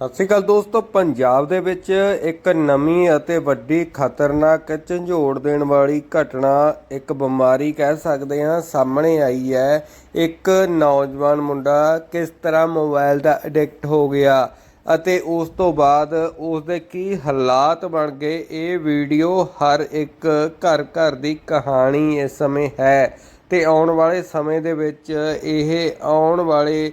ਸਤਿ ਸ਼੍ਰੀ ਅਕਾਲ ਦੋਸਤੋ, ਪੰਜਾਬ ਦੇ ਵਿੱਚ ਇੱਕ ਨਵੀਂ ਅਤੇ ਵੱਡੀ ਖਤਰਨਾਕ ਝੰਜੋੜ ਦੇਣ ਵਾਲੀ ਘਟਨਾ, ਇੱਕ ਬਿਮਾਰੀ ਕਹਿ ਸਕਦੇ ਹਾਂ, ਸਾਹਮਣੇ ਆਈ ਹੈ। ਇੱਕ ਨੌਜਵਾਨ ਮੁੰਡਾ ਕਿਸ ਤਰ੍ਹਾਂ ਮੋਬਾਈਲ ਦਾ ਐਡਿਕਟ ਹੋ ਗਿਆ ਅਤੇ ਉਸ ਤੋਂ ਬਾਅਦ ਉਸ ਦੇ ਕੀ ਹਾਲਾਤ ਬਣ ਗਏ, ਇਹ ਵੀਡੀਓ ਹਰ ਇੱਕ ਘਰ ਘਰ ਦੀ ਕਹਾਣੀ ਇਸ ਸਮੇਂ ਹੈ। ਤੇ ਆਉਣ ਵਾਲੇ ਸਮੇਂ ਦੇ ਵਿੱਚ ਇਹ ਆਉਣ ਵਾਲੇ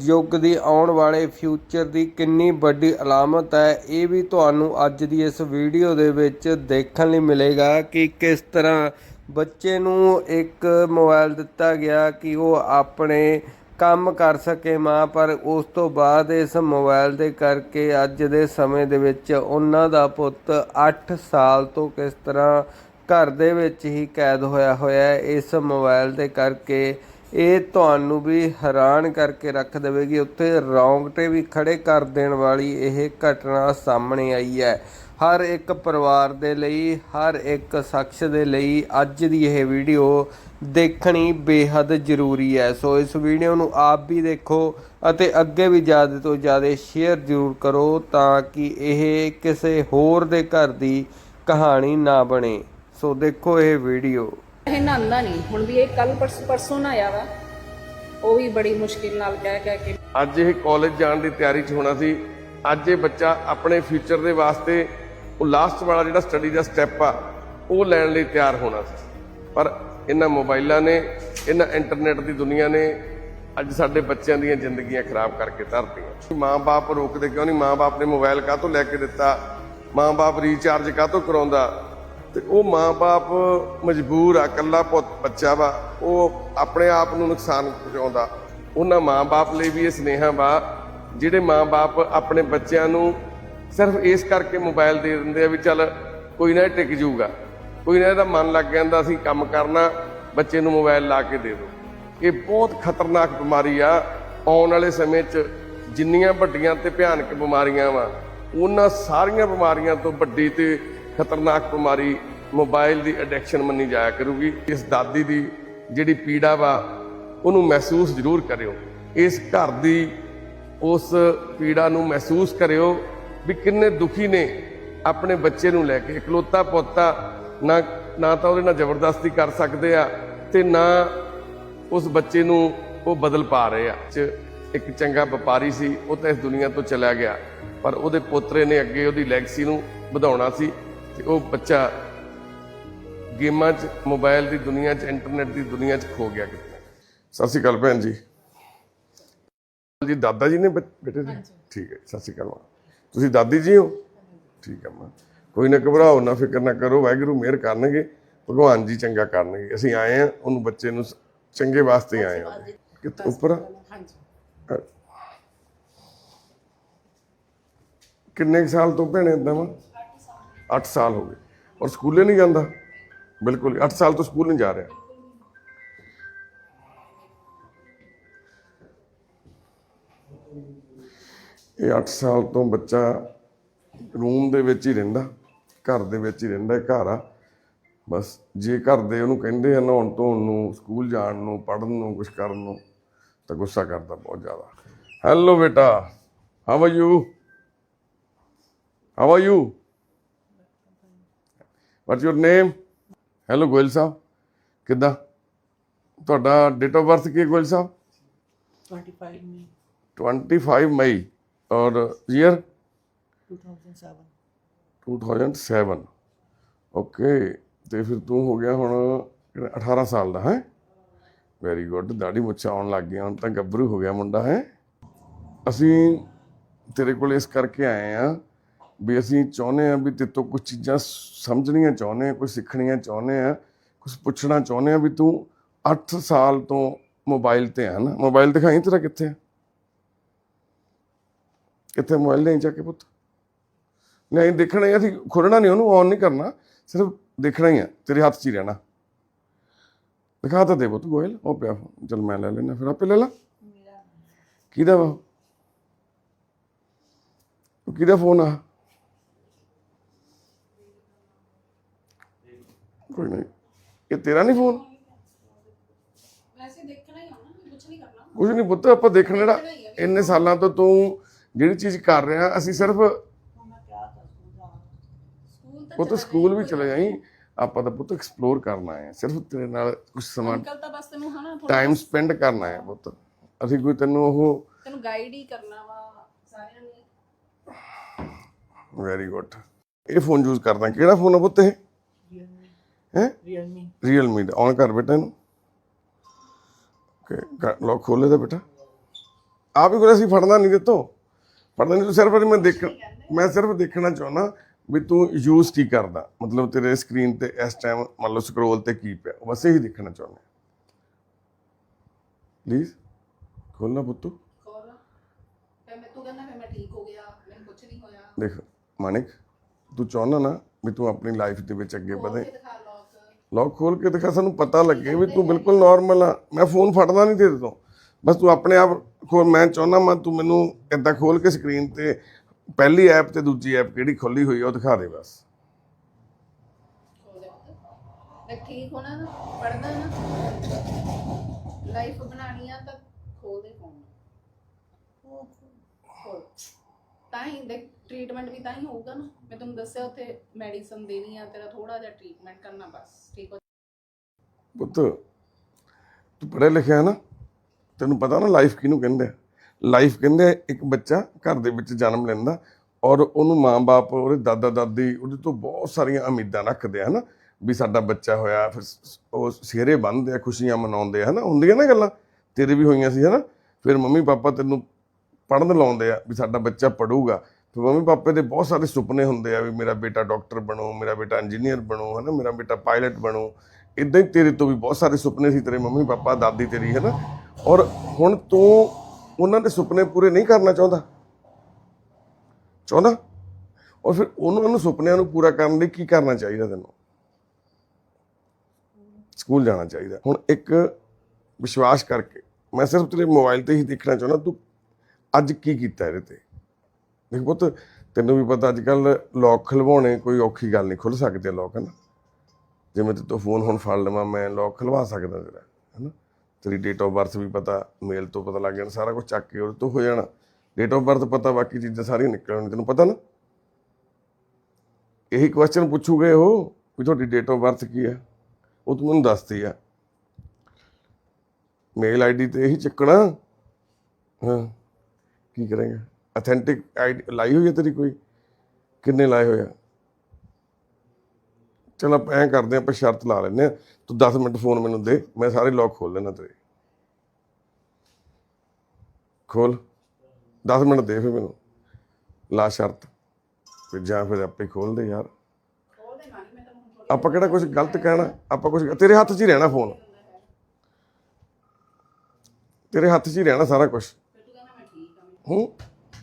ਯੁੱਗ ਦੀ ਆਉਣ ਵਾਲੇ ਫਿਊਚਰ ਦੀ ਕਿੰਨੀ ਵੱਡੀ ਅਲਾਮਤ ਹੈ, ਇਹ ਵੀ ਤੁਹਾਨੂੰ ਅੱਜ ਦੀ ਇਸ ਵੀਡੀਓ ਦੇ ਵਿੱਚ ਦੇਖਣ ਲਈ ਮਿਲੇਗਾ ਕਿ ਕਿਸ ਤਰ੍ਹਾਂ ਬੱਚੇ ਨੂੰ ਇੱਕ ਮੋਬਾਈਲ ਦਿੱਤਾ ਗਿਆ ਕਿ ਉਹ ਆਪਣੇ ਕੰਮ ਕਰ ਸਕੇ ਮਾਂ, ਪਰ ਉਸ ਤੋਂ ਬਾਅਦ ਇਸ ਮੋਬਾਈਲ ਦੇ ਕਰਕੇ ਅੱਜ ਦੇ ਸਮੇਂ ਦੇ ਵਿੱਚ ਉਹਨਾਂ ਦਾ ਪੁੱਤ 8 ਸਾਲ ਤੋਂ ਕਿਸ ਤਰ੍ਹਾਂ ਘਰ ਦੇ ਵਿੱਚ ਹੀ ਕੈਦ ਹੋਇਆ ਹੋਇਆ ਹੈ, ਇਸ ਮੋਬਾਈਲ ਦੇ ਕਰਕੇ ਇਹ ਤੁਹਾਨੂੰ ਵੀ ਹੈਰਾਨ ਕਰਕੇ ਰੱਖ ਦੇਵੇਗੀ। ਉੱਥੇ ਰੌਂਗਟੇ ਵੀ ਖੜੇ ਕਰ ਦੇਣ ਵਾਲੀ ਇਹ ਘਟਨਾ ਸਾਹਮਣੇ ਆਈ ਹੈ। ਹਰ ਇੱਕ ਪਰਿਵਾਰ ਦੇ ਲਈ, ਹਰ ਇੱਕ ਸ਼ਖਸ ਦੇ ਲਈ ਅੱਜ ਦੀ ਇਹ ਵੀਡੀਓ ਦੇਖਣੀ ਬੇहद ਜ਼ਰੂਰੀ ਹੈ। ਸੋ ਇਸ ਵੀਡੀਓ ਨੂੰ ਆਪ ਵੀ ਦੇਖੋ ਅਤੇ ਅੱਗੇ ਵੀ ਜ਼ਿਆਦਾ ਤੋਂ ਜ਼ਿਆਦਾ ਸ਼ੇਅਰ ਜ਼ਰੂਰ ਕਰੋ ਤਾਂ ਕਿ ਇਹ ਕਿਸੇ ਹੋਰ ਦੇ ਘਰ ਦੀ ਕਹਾਣੀ ਨਾ ਬਣੇ। ਸੋ ਦੇਖੋ ਇਹ ਵੀਡੀਓ। ਇਹ ਨਹਾਉਂਦਾ ਨਹੀਂ। ਹੁਣ ਵੀ ਇਹ ਕੱਲ ਪਰਸੋਂ ਨਾ ਆਇਆ ਵਾ। ਉਹ ਵੀ ਬੜੀ ਮੁਸ਼ਕਿਲ ਨਾਲ ਕਹਿ ਕਹਿ ਕੇ। ਅੱਜ ਇਹ ਕਾਲਜ ਜਾਣ ਦੀ ਤਿਆਰੀ 'ਚ ਹੋਣਾ ਸੀ। ਅੱਜ ਇਹ ਬੱਚਾ ਆਪਣੇ ਫਿਊਚਰ ਦੇ ਵਾਸਤੇ ਉਹ ਲਾਸਟ ਵਾਲਾ ਜਿਹੜਾ ਸਟੱਡੀ ਦਾ ਸਟੈਪ ਆ, ਉਹ ਲੈਣ ਲਈ ਤਿਆਰ ਹੋਣਾ ਸੀ। ਪਰ ਇਹਨਾਂ ਮੋਬਾਈਲਾਂ ਨੇ, ਇਹਨਾਂ ਇੰਟਰਨੈਟ ਦੀ ਦੁਨੀਆ ਨੇ ਅੱਜ ਸਾਡੇ ਬੱਚਿਆਂ ਦੀਆਂ ਜ਼ਿੰਦਗੀਆਂ ਖਰਾਬ ਕਰਕੇ ਧਰਤੀਆਂ। ਮਾਂ-ਬਾਪ ਰੋਕਦੇ ਕਿਉਂ ਨਹੀਂ? ਮਾਂ-ਬਾਪ ਨੇ ਮੋਬਾਈਲ ਕਾਹਤੋਂ ਲੈ ਕੇ ਦਿੱਤਾ? ਮਾਂ-ਬਾਪ ਰੀਚਾਰਜ ਕਾਹ ਤੋਂ ਕਰਾਉਂਦਾ? ਤੇ ਉਹ ਮਾਂ-ਬਾਪ ਮਜਬੂਰ ਆ, ਇਕੱਲਾ ਪੁੱਤ ਬੱਚਾ ਵਾ, ਉਹ ਆਪਣੇ ਆਪ ਨੂੰ ਨੁਕਸਾਨ ਪਹੁੰਚਾਉਂਦਾ। ਉਹਨਾਂ ਮਾਂ-ਬਾਪ ਲਈ ਵੀ ਇਹ ਸਨੇਹਾ ਵਾ, ਜਿਹੜੇ ਮਾਂ-ਬਾਪ ਆਪਣੇ ਬੱਚਿਆਂ ਨੂੰ ਸਿਰਫ ਇਸ ਕਰਕੇ ਮੋਬਾਈਲ ਦੇ ਦਿੰਦੇ ਆ ਵੀ ਚੱਲ ਕੋਈ ਨਾ ਇਹ ਟਿਕ ਜਾਊਗਾ। ਕੋਈ ਨਾ ਇਹਦਾ ਮਨ ਲੱਗ ਜਾਂਦਾ ਅਸੀਂ ਕੰਮ ਕਰਨਾ, ਬੱਚੇ ਨੂੰ ਮੋਬਾਈਲ ਲਾ ਕੇ ਦੇ ਦਿਓ। ਇਹ ਬਹੁਤ ਖਤਰਨਾਕ ਬਿਮਾਰੀ ਆ, ਆਉਣ ਵਾਲੇ ਸਮੇਂ 'ਚ ਜਿੰਨੀਆਂ ਵੱਡੀਆਂ ਤੇ ਭਿਆਨਕ ਬਿਮਾਰੀਆਂ ਵਾ, ਉਹਨਾਂ ਸਾਰੀਆਂ ਬਿਮਾਰੀਆਂ ਤੋਂ ਵੱਡੀ ਤੇ ਖਤਰਨਾਕ ਬਿਮਾਰੀ ਮੋਬਾਈਲ ਦੀ ਐਡਿਕਸ਼ਨ ਮੰਨੀ ਜਾਇਆ ਕਰੂਗੀ। ਇਸ ਦਾਦੀ ਦੀ ਜਿਹੜੀ ਪੀੜਾ ਵਾ, ਉਹਨੂੰ ਮਹਿਸੂਸ ਜ਼ਰੂਰ ਕਰਿਓ। ਇਸ ਘਰ ਦੀ ਉਸ ਪੀੜਾ ਨੂੰ ਮਹਿਸੂਸ ਕਰਿਓ ਵੀ ਕਿੰਨੇ ਦੁਖੀ ਨੇ ਆਪਣੇ ਬੱਚੇ ਨੂੰ ਲੈ ਕੇ। ਇਕਲੌਤਾ ਪੋਤਾ ਨਾ ਨਾ ਤਾਂ ਉਹਦੇ ਨਾਲ ਜ਼ਬਰਦਸਤੀ ਕਰ ਸਕਦੇ ਆ ਤੇ ਨਾ ਉਸ ਬੱਚੇ ਨੂੰ ਉਹ ਬਦਲ ਪਾ ਰਹੇ ਆ। ਚ ਇੱਕ ਚੰਗਾ ਵਪਾਰੀ ਸੀ, ਉਹ ਤਾਂ ਇਸ ਦੁਨੀਆ ਤੋਂ ਚਲਾ ਗਿਆ। ਪਰ ਉਹਦੇ ਪੋਤਰੇ ਨੇ ਅੱਗੇ ਉਹਦੀ ਲੈਗਸੀ ਨੂੰ ਵਧਾਉਣਾ ਸੀ। ਤੇ ਉਹ ਬੱਚਾ ਗੇਮਾਂ 'ਚ ਮੋਬਾਈਲ ਦੀ ਦੁਨੀਆ 'ਚ ਇੰਟਰਨੈਟ ਦੀ ਦੁਨੀਆ 'ਚ ਖੋ ਗਿਆ ਕਿਤੇ। ਸਤਿ ਸ਼੍ਰੀ ਅਕਾਲ ਭੈਣ ਜੀ। ਜੀ ਦਾਦਾ ਜੀ ਨੇ ਬੇਟੇ ਦੇ? ਠੀਕ ਹੈ ਸਤਿ ਸ਼੍ਰੀ ਅਕਾਲ ਮਾਂ। ਤੁਸੀਂ ਦਾਦੀ ਜੀ ਹੋ? ਠੀਕ ਹੈ ਮਾਂ। ਕੋਈ ਨਾ ਘਬਰਾਓ ਨਾ ਫਿਕਰ ਨਾ ਕਰੋ ਵਾਹਿਗੁਰੂ ਮਿਹਰ ਕਰਨਗੇ ਭਗਵਾਨ ਜੀ ਚੰਗਾ ਕਰਨਗੇ। ਅਸੀਂ ਆਏ ਆ ਉਹਨੂੰ ਬੱਚੇ ਨੂੰ ਚੰਗੇ ਵਾਸਤੇ ਆਏ ਆ ਕਿਤੇ ਉੱਪਰ ਅ- ਕਿੰਨੇ ਕੁ ਸਾਲ ਤੋਂ ਭੈਣੇ ਇਦਾਂ ਵਾ? 8 ਸਾਲ ਹੋ ਗਏ। ਔਰ ਸਕੂਲੇ ਨਹੀਂ ਜਾਂਦਾ। ਬਿਲਕੁਲ 8 ਸਾਲ ਤੋਂ ਸਕੂਲ ਨਹੀਂ ਜਾ ਰਿਹਾ। ਇਹ 8 ਸਾਲ ਤੋਂ ਬੱਚਾ ਰੂਮ ਦੇ ਵਿੱਚ ਹੀ ਰਹਿੰਦਾ, ਘਰ ਦੇ ਵਿੱਚ ਹੀ ਰਹਿੰਦਾ ਘਰ ਆ। ਬਸ, ਜੇ ਘਰ ਦੇ ਉਹਨੂੰ ਕਹਿੰਦੇ ਆ, ਨਹਾਉਣ ਧੋਣ ਨੂੰ, ਸਕੂਲ ਜਾਣ ਨੂੰ, ਪੜ੍ਹਨ ਨੂੰ ਕੁਝ ਕਰਨ ਨੂੰ, ਤਾਂ ਗੁੱਸਾ ਕਰਦਾ ਬਹੁਤ ਜ਼ਿਆਦਾ। ਹੈਲੋ ਬੇਟਾ how are you how are you what's your name hello Goyal ਸਾਹਿਬ ਕਿੱਦਾਂ ਤੁਹਾਡਾ ਡੇਟ ਆਫ ਬਰਥ ਕੀ ਹੈ ਗੋਇਲ ਸਾਹਿਬ 25 May. 25 ਮਈ ਔਰ ਈਅਰ 2007. 2007 ਓਕੇ ਤੇ ਫਿਰ ਤੂੰ ਹੋ ਗਿਆ ਹੁਣ 18 ਸਾਲ ਦਾ ਹੈ ਵੈਰੀ ਗੁੱਡ ਦਾੜੀ ਮੁੱਛਾਂ ਆਉਣ ਲੱਗ ਗਿਆ ਹੁਣ ਤਾਂ ਗੱਭਰੂ ਹੋ ਗਿਆ ਮੁੰਡਾ ਹੈ ਅਸੀਂ ਤੇਰੇ ਕੋਲ ਇਸ ਕਰਕੇ ਆਏ ਆ ਵੀ ਅਸੀਂ ਚਾਹੁੰਦੇ ਆ ਵੀ ਤੇਰੇ ਤੋਂ ਕੁਝ ਚੀਜ਼ਾਂ ਸਮਝਣੀਆਂ ਚਾਹੁੰਦੇ ਆ ਕੁਝ ਸਿੱਖਣੀਆਂ ਚਾਹੁੰਦੇ ਆ ਕੁਝ ਪੁੱਛਣਾ ਚਾਹੁੰਦੇ ਆ ਵੀ ਤੂੰ 8 ਸਾਲ ਤੋਂ ਮੋਬਾਈਲ ਤੇ ਆ ਨਾ ਮੋਬਾਈਲ ਦਿਖਾਈ ਤੇਰਾ ਕਿੱਥੇ ਆ? ਕਿੱਥੇ ਮੋਬਾਈਲ ਨਹੀਂ ਚੱਕ ਕੇ ਪੁੱਤ? ਨਹੀਂ ਦੇਖਣਾ ਹੀ ਅਸੀਂ ਖੋਲਣਾ ਨਹੀਂ ਉਹਨੂੰ ਔਨ ਨਹੀਂ ਕਰਨਾ ਸਿਰਫ ਦੇਖਣਾ ਹੀ ਆ ਤੇਰੇ ਹੱਥ 'ਚ ਹੀ ਰਹਿਣਾ। ਦਿਖਾ ਤਾਂ ਦੇ ਪੁੱਤ ਗੋਇਲ ਉਹ ਪਿਆ। ਚੱਲ ਮੈਂ ਲੈ ਲੈਣਾ ਫਿਰ ਆਪੇ ਲੈ ਲਾ। ਕਿਹਦਾ ਵਾ ਕਿਹਦਾ ਫੋਨ ਆ? ਕੋਈ ਨਹੀਂ। ਇਹ ਤੇਰਾ ਨਹੀਂ ਫੋਨ ਵੈਸੇ ਦੇਖਣਾ ਹੀ ਕੁਝ ਨਹੀਂ ਕਰਨਾ। ਕੁਝ ਨਹੀਂ ਪੁੱਤ ਆਪਾਂ ਦੇਖਣ ਜਿਹੜਾ ਇੰਨੇ ਸਾਲਾਂ ਤੋਂ ਤੂੰ ਜਿਹੜੀ ਚੀਜ਼ ਕਰ ਰਿਹਾ ਅਸੀਂ ਸਿਰਫ ਉਹ ਤਾਂ ਸਕੂਲ ਵੀ ਚਲੇ ਜਾਈ ਆਪਾਂ ਤਾਂ ਪੁੱਤ ਐਕਸਪਲੋਰ ਕਰਨਾ ਹੈ। ਸਿਰਫ ਤੇਰੇ ਨਾਲ ਕੁਝ ਸਮਾਂ ਅੰਕਲ ਤਾਂ ਬਸ ਤੈਨੂੰ ਹਨਾ ਟਾਈਮ ਸਪੈਂਡ ਕਰਨਾ ਹੈ ਪੁੱਤ। ਅਸੀਂ ਕੋਈ ਤੈਨੂੰ ਉਹ ਤੈਨੂੰ ਗਾਈਡ ਹੀ ਕਰਨਾ ਵਾ ਸਾਰਿਆਂ ਨੇ। ਵੈਰੀ ਗੁੱਡ ਇਹ ਫੋਨ ਯੂਜ਼ ਕਰਦਾ। ਕਿਹੜਾ ਫੋਨ ਆ ਪੁੱਤ ਇਹ? ਹੈ? Realme. Realme the. ਔਨ ਕਰ ਬੇਟਾ ਇਹਨੂੰ? ਓਕੇ ਲੌਕ ਖੋਲੇ ਦਾ ਬੇਟਾ। ਆ ਵੀ ਕੋਈ ਅਸੀਂ ਫੜਨਾ ਨਹੀਂ ਦਿੱਤੋ ਫੜਨਾ ਨਹੀਂ ਤੂੰ ਸਿਰਫ ਮੈਂ ਦੇਖ ਮੈਂ ਸਿਰਫ ਦੇਖਣਾ ਚਾਹੁੰਦਾ ਵੀ ਤੂੰ ਯੂਜ਼ ਕੀ ਕਰਦਾ। ਮਤਲਬ ਤੇਰੇ ਸਕਰੀਨ ਤੇ ਇਸ ਟਾਈਮ ਮੰਨ ਲਓ ਸਕਰੋਲ ਤੇ ਕੀ ਪਿਆ। ਬਸ ਇਹੀ ਦੇਖਣਾ ਚਾਹੁੰਦਾ। ਪਲੀਜ਼ ਖੋਲਣਾ ਪੁੱਤੂ। ਹੋਰ ਫਿਰ ਮੈਂ ਤੂੰ ਕਹਿੰਦਾ ਫਿਰ ਮੈਂ ਠੀਕ ਹੋ ਗਿਆ। ਮੈਨੂੰ ਕੁਝ ਨਹੀਂ ਹੋਇਆ। ਦੇਖ ਮਾਨਿਕ ਤੂੰ ਚਾਹੁੰਦਾ ਨਾ ਵੀ ਤੂੰ ਆਪਣੀ ਲਾਈਫ ਦੇ ਵਿੱਚ ਅੱਗੇ ਵਧੇ। ਲੋਕ ਖੋਲ ਕੇ ਦਿਖਾ ਸਾਨੂੰ ਪਤਾ ਲੱਗੇ ਵੀ ਤੂੰ ਬਿਲਕੁਲ ਨਾਰਮਲ ਆ। ਮੈਂ ਫੋਨ ਫੜਦਾ ਨਹੀਂ ਤੇਰੇ ਤੋਂ। ਬਸ ਤੂੰ ਆਪਣੇ ਆਪ ਖੋਲ ਮੈਂ ਚਾਹੁੰਦਾ ਮੈਂ ਤੂੰ ਮੈਨੂੰ ਇਦਾਂ ਖੋਲ ਕੇ ਸਕਰੀਨ ਤੇ ਪਹਿਲੀ ਐਪ ਤੇ ਦੂਜੀ ਐਪ ਕਿਹੜੀ ਖੋਲੀ ਹੋਈ ਆ ਉਹ ਦਿਖਾ ਦੇ ਬਸ। ਖੋਲ ਦੇ ਪੁੱਤ। ਦੇਖ ਠੀਕ ਹੋਣਾ ਨਾ ਪੜਨਾ ਨਾ। ਲਾਈਫ ਬਣਾਣੀ ਆ ਤਾਂ ਖੋਲ ਦੇ ਫੋਨ ਖੋਲ ਤਾਂ ਹੀ ਦੇਖ ਟ੍ਰੀਟਮੈਂਟ ਵੀ ਤਾਂ ਹੀ ਹੋਊਗਾ ਨਾ। ਮੈਂ ਤੁਹਾਨੂੰ ਦੱਸਿਆ ਉੱਥੇ ਮੈਡੀਸਨ ਦੇਣੀ ਆ, ਤੇਰਾ ਥੋੜਾ ਜਿਹਾ ਟ੍ਰੀਟਮੈਂਟ ਕਰਨਾ ਬਸ, ਠੀਕ ਹੋ ਪੁੱਤ, ਤੂੰ ਪੜ੍ਹਿਆ ਲਿਖਿਆ ਨਾ? ਤੈਨੂੰ ਪਤਾ ਨਾ ਲਾਈਫ ਕਿਹਨੂੰ ਕਹਿੰਦੇ ਆ। ਲਾਈਫ ਕਹਿੰਦੇ ਆ ਇੱਕ ਬੱਚਾ ਘਰ ਦੇ ਵਿੱਚ ਜਨਮ ਲੈਂਦਾ ਔਰ ਉਹਨੂੰ ਮਾਂ-ਬਾਪ, ਉਹਦੇ ਦਾਦਾ ਦਾਦੀ ਉਹਦੇ ਤੋਂ ਬਹੁਤ ਸਾਰੀਆਂ ਉਮੀਦਾਂ ਰੱਖਦੇ ਆ, ਹਨਾ? ਵੀ ਸਾਡਾ ਬੱਚਾ ਹੋਇਆ, ਫਿਰ ਸ- ਉਹ ਸਿਹਰੇ ਬੰਨਦੇ ਆ, ਖੁਸ਼ੀਆਂ ਮਨਾਉਂਦੇ ਆ, ਹਨਾ? ਹੁੰਦੀਆਂ ਨਾ ਗੱਲਾਂ? ਤੇਰੇ ਵੀ ਹੋਈਆਂ ਸੀ, ਹਨਾ? ਫਿਰ ਮੰਮੀ ਪਾਪਾ ਤੈਨੂੰ ਪੜ੍ਹਨ ਲਾਉਂਦੇ ਆ ਵੀ ਸਾਡਾ ਬੱਚਾ ਪੜੂਗਾ ਫਿਰ ਮੰਮੀ ਪਾਪੇ ਦੇ ਬਹੁਤ ਸਾਰੇ ਸੁਪਨੇ ਹੁੰਦੇ ਆ ਵੀ ਮੇਰਾ ਬੇਟਾ ਡਾਕਟਰ ਬਣੋ, ਮੇਰਾ ਬੇਟਾ ਇੰਜੀਨੀਅਰ ਬਣੂ, ਹਨਾ, ਮੇਰਾ ਬੇਟਾ ਪਾਇਲਟ ਬਣੋ। ਇਦਾਂ ਹੀ ਤੇਰੇ ਤੋਂ ਵੀ ਬਹੁਤ ਸਾਰੇ ਸੁਪਨੇ ਸੀ ਤੇਰੇ ਮੰਮੀ ਪਾਪਾ, ਦਾਦੀ ਤੇਰੀ, ਹਨਾ। ਔਰ ਹੁਣ ਤੂੰ ਉਹਨਾਂ ਦੇ ਸੁਪਨੇ ਪੂਰੇ ਨਹੀਂ ਕਰਨਾ ਚਾਹੁੰਦਾ? ਚਾਹੁੰਦਾ? ਔਰ ਫਿਰ ਉਹਨਾਂ ਨੂੰ ਸੁਪਨਿਆਂ ਨੂੰ ਪੂਰਾ ਕਰਨ ਲਈ ਕੀ ਕਰਨਾ ਚਾਹੀਦਾ ਤੈਨੂੰ? ਸਕੂਲ ਜਾਣਾ ਚਾਹੀਦਾ। ਹੁਣ ਇੱਕ ਵਿਸ਼ਵਾਸ ਕਰਕੇ, ਮੈਂ ਸਿਰਫ ਤੇਰੇ ਮੋਬਾਈਲ ਤੇ ਹੀ ਦੇਖਣਾ ਚਾਹੁੰਦਾ, ਤੂੰ ਅੱਜ ਕੀ ਕੀਤਾ ਇਹਦੇ ਤੇ? ਦੇਖ ਪੁੱਤ, ਤੈਨੂੰ ਵੀ ਪਤਾ ਅੱਜ ਕੱਲ ਲੋਕ ਖਲਵਾਉਣੇ ਕੋਈ ਔਖੀ ਗੱਲ ਨਹੀਂ ਖੁੱਲ ਸਕਦੇ ਲੋਕ ਹਨ? ਜਿਵੇਂ ਤੇ ਤੂੰ ਫੋਨ ਹੁਣ ਫੜ ਲਵਾਂ, ਮੈਂ ਲੋਕ ਖਲਵਾ ਸਕਦਾ ਤੇਰਾ, ਹੈਨਾ? ਤੇਰੀ ਡੇਟ ਆਫ ਬਰਥ ਵੀ ਪਤਾ ਮੇਲ ਤੋਂ ਪਤਾ ਲੱਗ ਜਾਣਾ, ਸਾਰਾ ਕੁਝ ਚੱਕ ਕੇ ਉਹਦੇ ਤੋਂ ਹੋ ਜਾਣਾ। ਡੇਟ ਆਫ ਬਰਥ ਪਤਾ, ਬਾਕੀ ਚੀਜ਼ਾਂ ਸਾਰੀਆਂ ਨਿਕਲਣ ਤੈਨੂੰ ਪਤਾ ਨਾ? ਇਹੀ ਕੁਐਸਚਨ ਪੁੱਛੂਗੇ ਉਹ, ਵੀ ਤੁਹਾਡੀ ਡੇਟ ਆਫ ਬਰਥ ਕੀ ਹੈ ਉਹ ਤੂੰ ਮੈਨੂੰ ਦੱਸਦੀ ਆ। ਮੇਲ ਆਈਡੀ ਤੇ ਇਹੀ ਚੱਕਣਾ, ਹਾਂ। ਕੀ ਕਰੇਗਾ? ਅਥੈਂਟਿਕ ਆਈਡੀ ਲਾਈ ਹੋਈ ਹੈ ਤੇਰੀ ਕੋਈ? ਕਿੰਨੇ ਲਾਏ ਹੋਏ ਆ? ਚਲ ਆਪਾਂ ਐਂ ਕਰਦੇ ਹਾਂ, ਆਪਾਂ ਸ਼ਰਤ ਲਾ ਲੈਂਦੇ ਆ ਤੂੰ 10 ਮਿੰਟ ਫੋਨ ਮੈਨੂੰ ਦੇ, ਮੈਂ ਸਾਰੇ ਲੌਕ ਖੋਲ ਦੇਣਾ ਤੇਰੇ। ਖੋਲ। 10 ਮਿੰਟ ਦੇ ਫਿਰ ਮੈਨੂੰ। ਲਾ ਸ਼ਰਤ। ਫਿਰ ਜਾਂ ਫਿਰ ਆਪੇ ਖੋਲ ਦੇ ਯਾਰ। ਆਪਾਂ ਕਿਹੜਾ ਕੁਝ ਗਲਤ ਕਹਿਣਾ? ਆਪਾਂ ਕੁਝ ਤੇਰੇ ਹੱਥ 'ਚ ਹੀ ਰਹਿਣਾ ਫੋਨ। ਤੇਰੇ ਹੱਥ 'ਚ ਹੀ ਰਹਿਣਾ ਸਾਰਾ ਕੁਝ ਫਿਰ ਤੂੰ ਕਹਿੰਦਾ ਮੈਂ ਠੀਕ ਆ ਹੂੰ?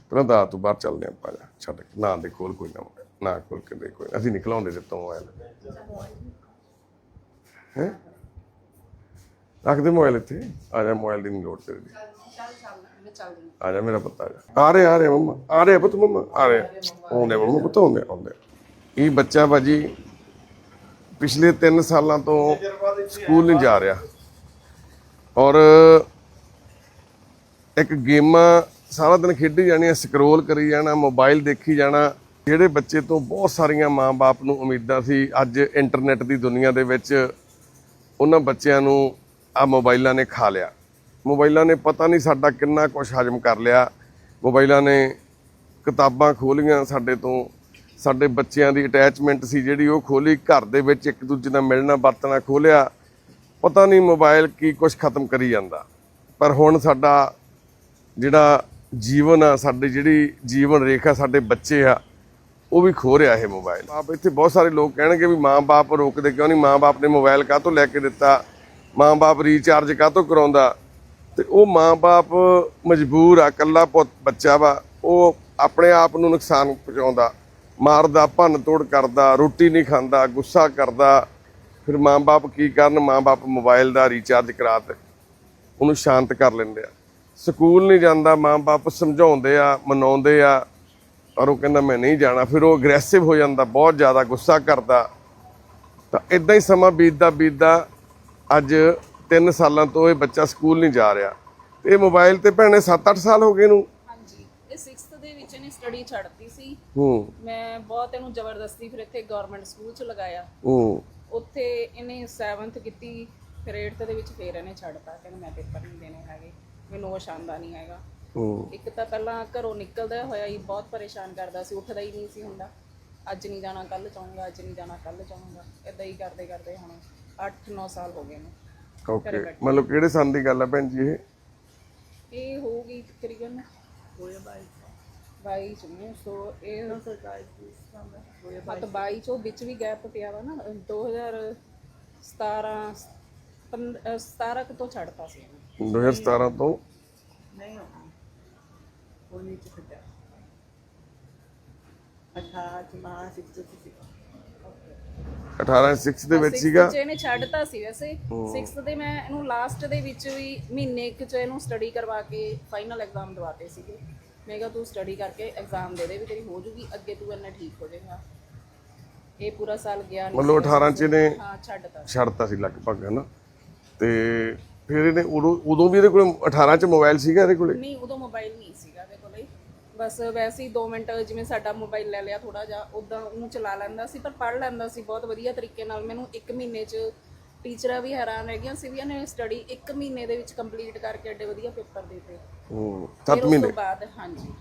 ਪਹਿਲਾਂ ਦਾ ਤੂੰ ਬਾਹਰ ਚੱਲਦੇ ਆਪਾਂ ਜਾ। ਛੱਡ ਕੇ। ਨਾ ਦੇ ਕੋਲ ਕੋਈ ਨਾ ਮੋਬਾਈਲ, ਨਾ ਕੋਲ ਕੇ ਦੇ ਕੋਈ। ਅਸੀਂ ਨਿਕਲਾਉਂਦੇ ਤੇ ਤੋਂ ਮੋਬਾਈਲ। ਹੈ? ਰੱਖ ਦੇ ਮੋਬਾਈਲ ਇੱਥੇ। ਆ ਜਾ ਮੋਬਾਈਲ ਦੀ ਨਹੀਂ ਲੋੜ ਤੇਰੇ ਦੀ। ਆ ਜਾ ਮੇਰਾ ਪੁੱਤ ਆ ਜਾ। ਆ ਰਹੇ ਆ ਰਹੇ ਮੰਮਾ। ਆ ਰਹੇ ਪੁੱਤ ਮੰਮਾ। ਆ ਰਹੇ। ਆਉਂਦੇ ਮੰਮਾ ਪੁੱਤ ਆਉਂਦੇ ਆਉਂਦੇ ਇਹ ਬੱਚਾ ਭਾਜੀ ਪਿਛਲੇ 3 ਸਾਲਾਂ ਤੋਂ ਸਕੂਲ ਨਹੀਂ ਜਾ ਰਿਹਾ। ਔਰ ਇੱਕ ਗੇਮਾਂ ਸਾਰਾ ਦਿਨ ਖੇਡੀ ਜਾਣੀ ਸਕਰੋਲ ਕਰੀ ਜਾਣਾ ਮੋਬਾਈਲ ਦੇਖੀ ਜਾਣਾ। ਜਿਹੜੇ ਬੱਚੇ ਤੋਂ ਬਹੁਤ ਸਾਰੀਆਂ ਮਾਂ-ਬਾਪ ਨੂੰ ਉਮੀਦਾਂ ਸੀ, ਅੱਜ ਇੰਟਰਨੈਟ ਦੀ ਦੁਨੀਆ ਦੇ ਵਿੱਚ ਉਹਨਾਂ ਬੱਚਿਆਂ ਨੂੰ ਆ ਮੋਬਾਈਲਾਂ ਨੇ ਖਾ ਲਿਆ। ਮੋਬਾਈਲਾਂ ਨੇ ਪਤਾ ਨਹੀਂ ਸਾਡਾ ਕਿੰਨਾ ਕੁਝ ਹਜਮ ਕਰ ਲਿਆ। ਮੋਬਾਈਲਾਂ ਨੇ ਕਿਤਾਬਾਂ ਖੋਲੀਆਂ ਸਾਡੇ ਤੋਂ। ਸਾਡੇ ਬੱਚਿਆਂ ਦੀ ਅਟੈਚਮੈਂਟ ਸੀ ਜਿਹੜੀ ਉਹ ਖੋਲੀ, ਘਰ ਦੇ ਵਿੱਚ ਇੱਕ ਦੂਜੇ ਨਾਲ ਮਿਲਣਾ, ਵਰਤਣਾ ਖੋਲਿਆ। ਪਤਾ ਨਹੀਂ ਮੋਬਾਈਲ ਕੀ ਕੁਝ ਖਤਮ ਕਰੀ ਜਾਂਦਾ। ਪਰ ਹੁਣ ਸਾਡਾ ਜਿਹੜਾ ਜੀਵਨ ਆ, ਸਾਡੀ ਜਿਹੜੀ ਜੀਵਨ ਰੇਖਾ ਸਾਡੇ ਬੱਚੇ ਆ, ਉਹ ਵੀ ਖੋ ਰਿਹਾ ਇਹ ਮੋਬਾਈਲ ਆਪ ਇੱਥੇ ਬਹੁਤ ਸਾਰੇ ਲੋਕ ਕਹਿਣਗੇ ਵੀ ਮਾਂ-ਬਾਪ ਰੋਕਦੇ ਕਿਉਂ ਨਹੀਂ? ਮਾਂ-ਬਾਪ ਨੇ ਮੋਬਾਈਲ ਕਾਹਤੋਂ ਲੈ ਕੇ ਦਿੱਤਾ? ਮਾਂ-ਬਾਪ ਰੀਚਾਰਜ ਕਾਹਤੋਂ ਕਰਾਉਂਦਾ? ਤੇ ਉਹ ਮਾਂ-ਬਾਪ ਮਜਬੂਰ ਆ ਕੱਲਾ ਪੁੱਤ, ਬੱਚਾ ਵਾ, ਉਹ ਆਪਣੇ ਆਪ ਨੂੰ ਨੁਕਸਾਨ ਪਹੁੰਚਾਉਂਦਾ। ਮਾਰਦਾ, ਭੰਨ ਤੋੜ ਕਰਦਾ, ਰੋਟੀ ਨਹੀਂ ਖਾਂਦਾ, ਗੁੱਸਾ ਕਰਦਾ। ਫਿਰ ਮਾਂ-ਬਾਪ ਕੀ ਕਰਨ? ਮਾਂ-ਬਾਪ ਮੋਬਾਈਲ ਦਾ ਰੀਚਾਰਜ ਕਰਾ ਤੇ ਉਹਨੂੰ ਸ਼ਾਂਤ ਕਰ ਲੈਂਦੇ ਆ। ਸਕੂਲ ਨਹੀਂ ਜਾਂਦਾ ਮਾਂ-ਬਾਪ ਸਮਝਾਉਂਦੇ ਆ ਮਨਾਉਂਦੇ ਆ ਪਰ ਉਹ ਕਹਿੰਦਾ ਮੈਂ ਨਹੀਂ ਜਾਣਾ। ਫਿਰ ਉਹ ਅਗਰੈਸਿਵ ਹੋ ਜਾਂਦਾ ਬਹੁਤ ਜ਼ਿਆਦਾ ਗੁੱਸਾ ਕਰਦਾ। ਤਾਂ ਇਦਾਂ ਹੀ ਸਮਾਂ ਬੀਤਦਾ ਬੀਤਦਾ ਅੱਜ 3 ਸਾਲਾਂ ਤੋਂ ਇਹ ਬੱਚਾ ਸਕੂਲ ਨਹੀਂ ਜਾ ਰਿਹਾ। ਤੇ ਇਹ ਮੋਬਾਈਲ ਤੇ ਭੈਣੇ 7-8 ਸਾਲ ਹੋ ਗਏ ਨੂੰ। ਹਾਂਜੀ ਇਹ 6th ਇਹਨੇ ਸਟੱਡੀ ਛੱਡਤੀ ਸੀ। ਹੂੰ। ਮੈਂ ਬਹੁਤ ਇਹਨੂੰ ਜ਼ਬਰਦਸਤੀ ਫਿਰ ਇੱਥੇ ਗਵਰਨਮੈਂਟ ਸਕੂਲ 'ਚ ਲਗਾਇਆ। ਹੂੰ। ਉੱਥੇ ਇਹਨੇ 7th ਕੀਤੀ ਫਿਰ 8th ਦੇ ਵਿੱਚ ਫਿਰ ਇਹਨੇ ਛੱਡਤਾ ਕਹਿੰਦਾ ਮੈਂ ਪੇਪਰ ਨਹੀਂ ਦੇਣੇ ਹੈਗੇ। ਮੈਨੂੰ ਉਹ ਸ਼ਾਨਦਾ ਨਹੀਂ ਹੈਗਾ। ਹੂੰ ਇੱਕ ਤਾਂ ਪਹਿਲਾਂ ਘਰੋਂ ਨਿਕਲਦਾ ਹੋਇਆ ਹੀ ਬਹੁਤ ਪਰੇਸ਼ਾਨ ਕਰਦਾ ਸੀ ਉੱਠਦਾ ਹੀ ਨਹੀਂ ਸੀ ਹੁੰਦਾ। ਅੱਜ ਨਹੀਂ ਜਾਣਾ ਕੱਲ ਜਾਊਂਗਾ ਅੱਜ ਨਹੀਂ ਜਾਣਾ ਕੱਲ ਜਾਊਂਗਾ। ਇਦਾਂ ਹੀ ਕਰਦੇ ਕਰਦੇ ਹੁਣ 8-9 ਸਾਲ ਹੋ ਗਏ ਨੇ। ਓਕੇ ਮਤਲਬ ਕਿਹੜੇ ਸੰਨ ਦੀ ਗੱਲ ਆ ਭੈਣ ਜੀ ਇਹ? ਇਹ ਹੋਊਗੀ ਤਕਰੀਬਨ ਹੋਇਆ ਬਾਈ ਬਾਈ ਚ ਨੇ ਸੋ ਇਹ ਸਰਕਾਰੀ ਸਕੂਲ ਸਾਹਮਣੇ ਹੋਇਆ ਹਾਂ ਤਾਂ 22 ਚੋਂ। ਵਿੱਚ ਵੀ ਗੈਪ ਪਿਆ ਵਾ ਨਾ 2017 ਪੰਦ- ਅਹ 17 ਕੁ ਤੋਂ ਛੱਡਤਾ ਸੀ ਇਹਨੇ। 2017 ਤੋਂ ਨਹੀਂ ਹੋਣਾ। ਉਹ ਨਹੀਂ ਛੱਡਿਆ। ਅਠਾਰਾਂ ਚ ਮਾਂ ਸਿਕਸ ਸੀ। 18 6 ਦੇ ਵਿੱਚ ਸੀਗਾ। Sixth 'ਚ ਇਹਨੇ ਛੱਡਤਾ ਸੀ ਵੈਸੇ। 6th ਦੇ ਮੈਂ ਇਹਨੂੰ ਲਾਸਟ ਦੇ ਵਿੱਚ ਵੀ ਮਹੀਨੇ ਕੁ ਚ ਇਹਨੂੰ ਸਟੱਡੀ ਕਰਵਾ ਕੇ ਫਾਈਨਲ ਐਗਜ਼ਾਮ ਦਵਾਤੇ ਸੀਗੇ। ਮੈਂ ਕਿਹਾ ਤੂੰ ਸਟੱਡੀ ਕਰਕੇ ਐਗਜ਼ਾਮ ਦੇ ਦੇ ਵੀ ਤੇਰੀ ਹੋ ਜੂਗੀ ਅੱਗੇ ਤੂੰ ਇੰਨਾ ਠੀਕ ਹੋ ਜਾਏਗਾ। ਇਹ ਪੂਰਾ ਸਾਲ ਗਿਆ ਮਤਲਬ 18 ਚ ਇਹਨੇ ਹਾਂ ਛੱਡਤਾ ਛੱਡਤਾ ਸੀ ਲਗਭਗ ਹੈ ਨਾ ਤੇ ਫਿਰ ਇਹਨੇ ਉਦੋਂ ਉਦੋਂ ਵੀ ਇਹਦੇ ਕੋਲ 18 ਚ ਮੋਬਾਈਲ ਸੀਗਾ ਇਹਦੇ ਕੋਲੇ? ਨਹੀਂ ਉਦੋਂ ਮੋਬਾਈਲ ਨਹੀਂ ਸੀਗਾ ਇਹਦੇ ਕੋਲੇ। ਬਸ ਵੈਸੇ ਹੀ 2 ਮਿੰਟ ਜਿਵੇਂ ਸਾਡਾ ਮੋਬਾਈਲ ਲੈ ਲਿਆ ਥੋੜਾ ਜਿਹਾ ਉਦਾਂ ਉਹਨੂੰ ਚਲਾ ਲੈਂਦਾ ਸੀ ਪਰ ਪੜ੍ਹ ਲੈਂਦਾ ਸੀ ਬਹੁਤ ਵਧੀਆ ਤਰੀਕੇ ਨਾਲ। ਮੈਨੂੰ 1 ਮਹੀਨੇ 'ਚ ਟੀਚਰਾਂ ਵੀ ਹੈਰਾਨ ਰਹਿ ਗਈਆਂ ਸੀ ਵੀ ਇਹਨੇ ਸਟੱਡੀ 1 ਮਹੀਨੇ ਦੇ ਵਿੱਚ ਕੰਪਲੀਟ ਕਰਕੇ ਐਡੇ ਵਧੀਆ ਪੇਪਰ ਦਿੱਤੇ। ਹੂੰ ਫਿਰ 7 ਉਸ ਮਹੀਨੇ? ਤੋਂ ਬਾਅਦ ਹਾਂਜੀ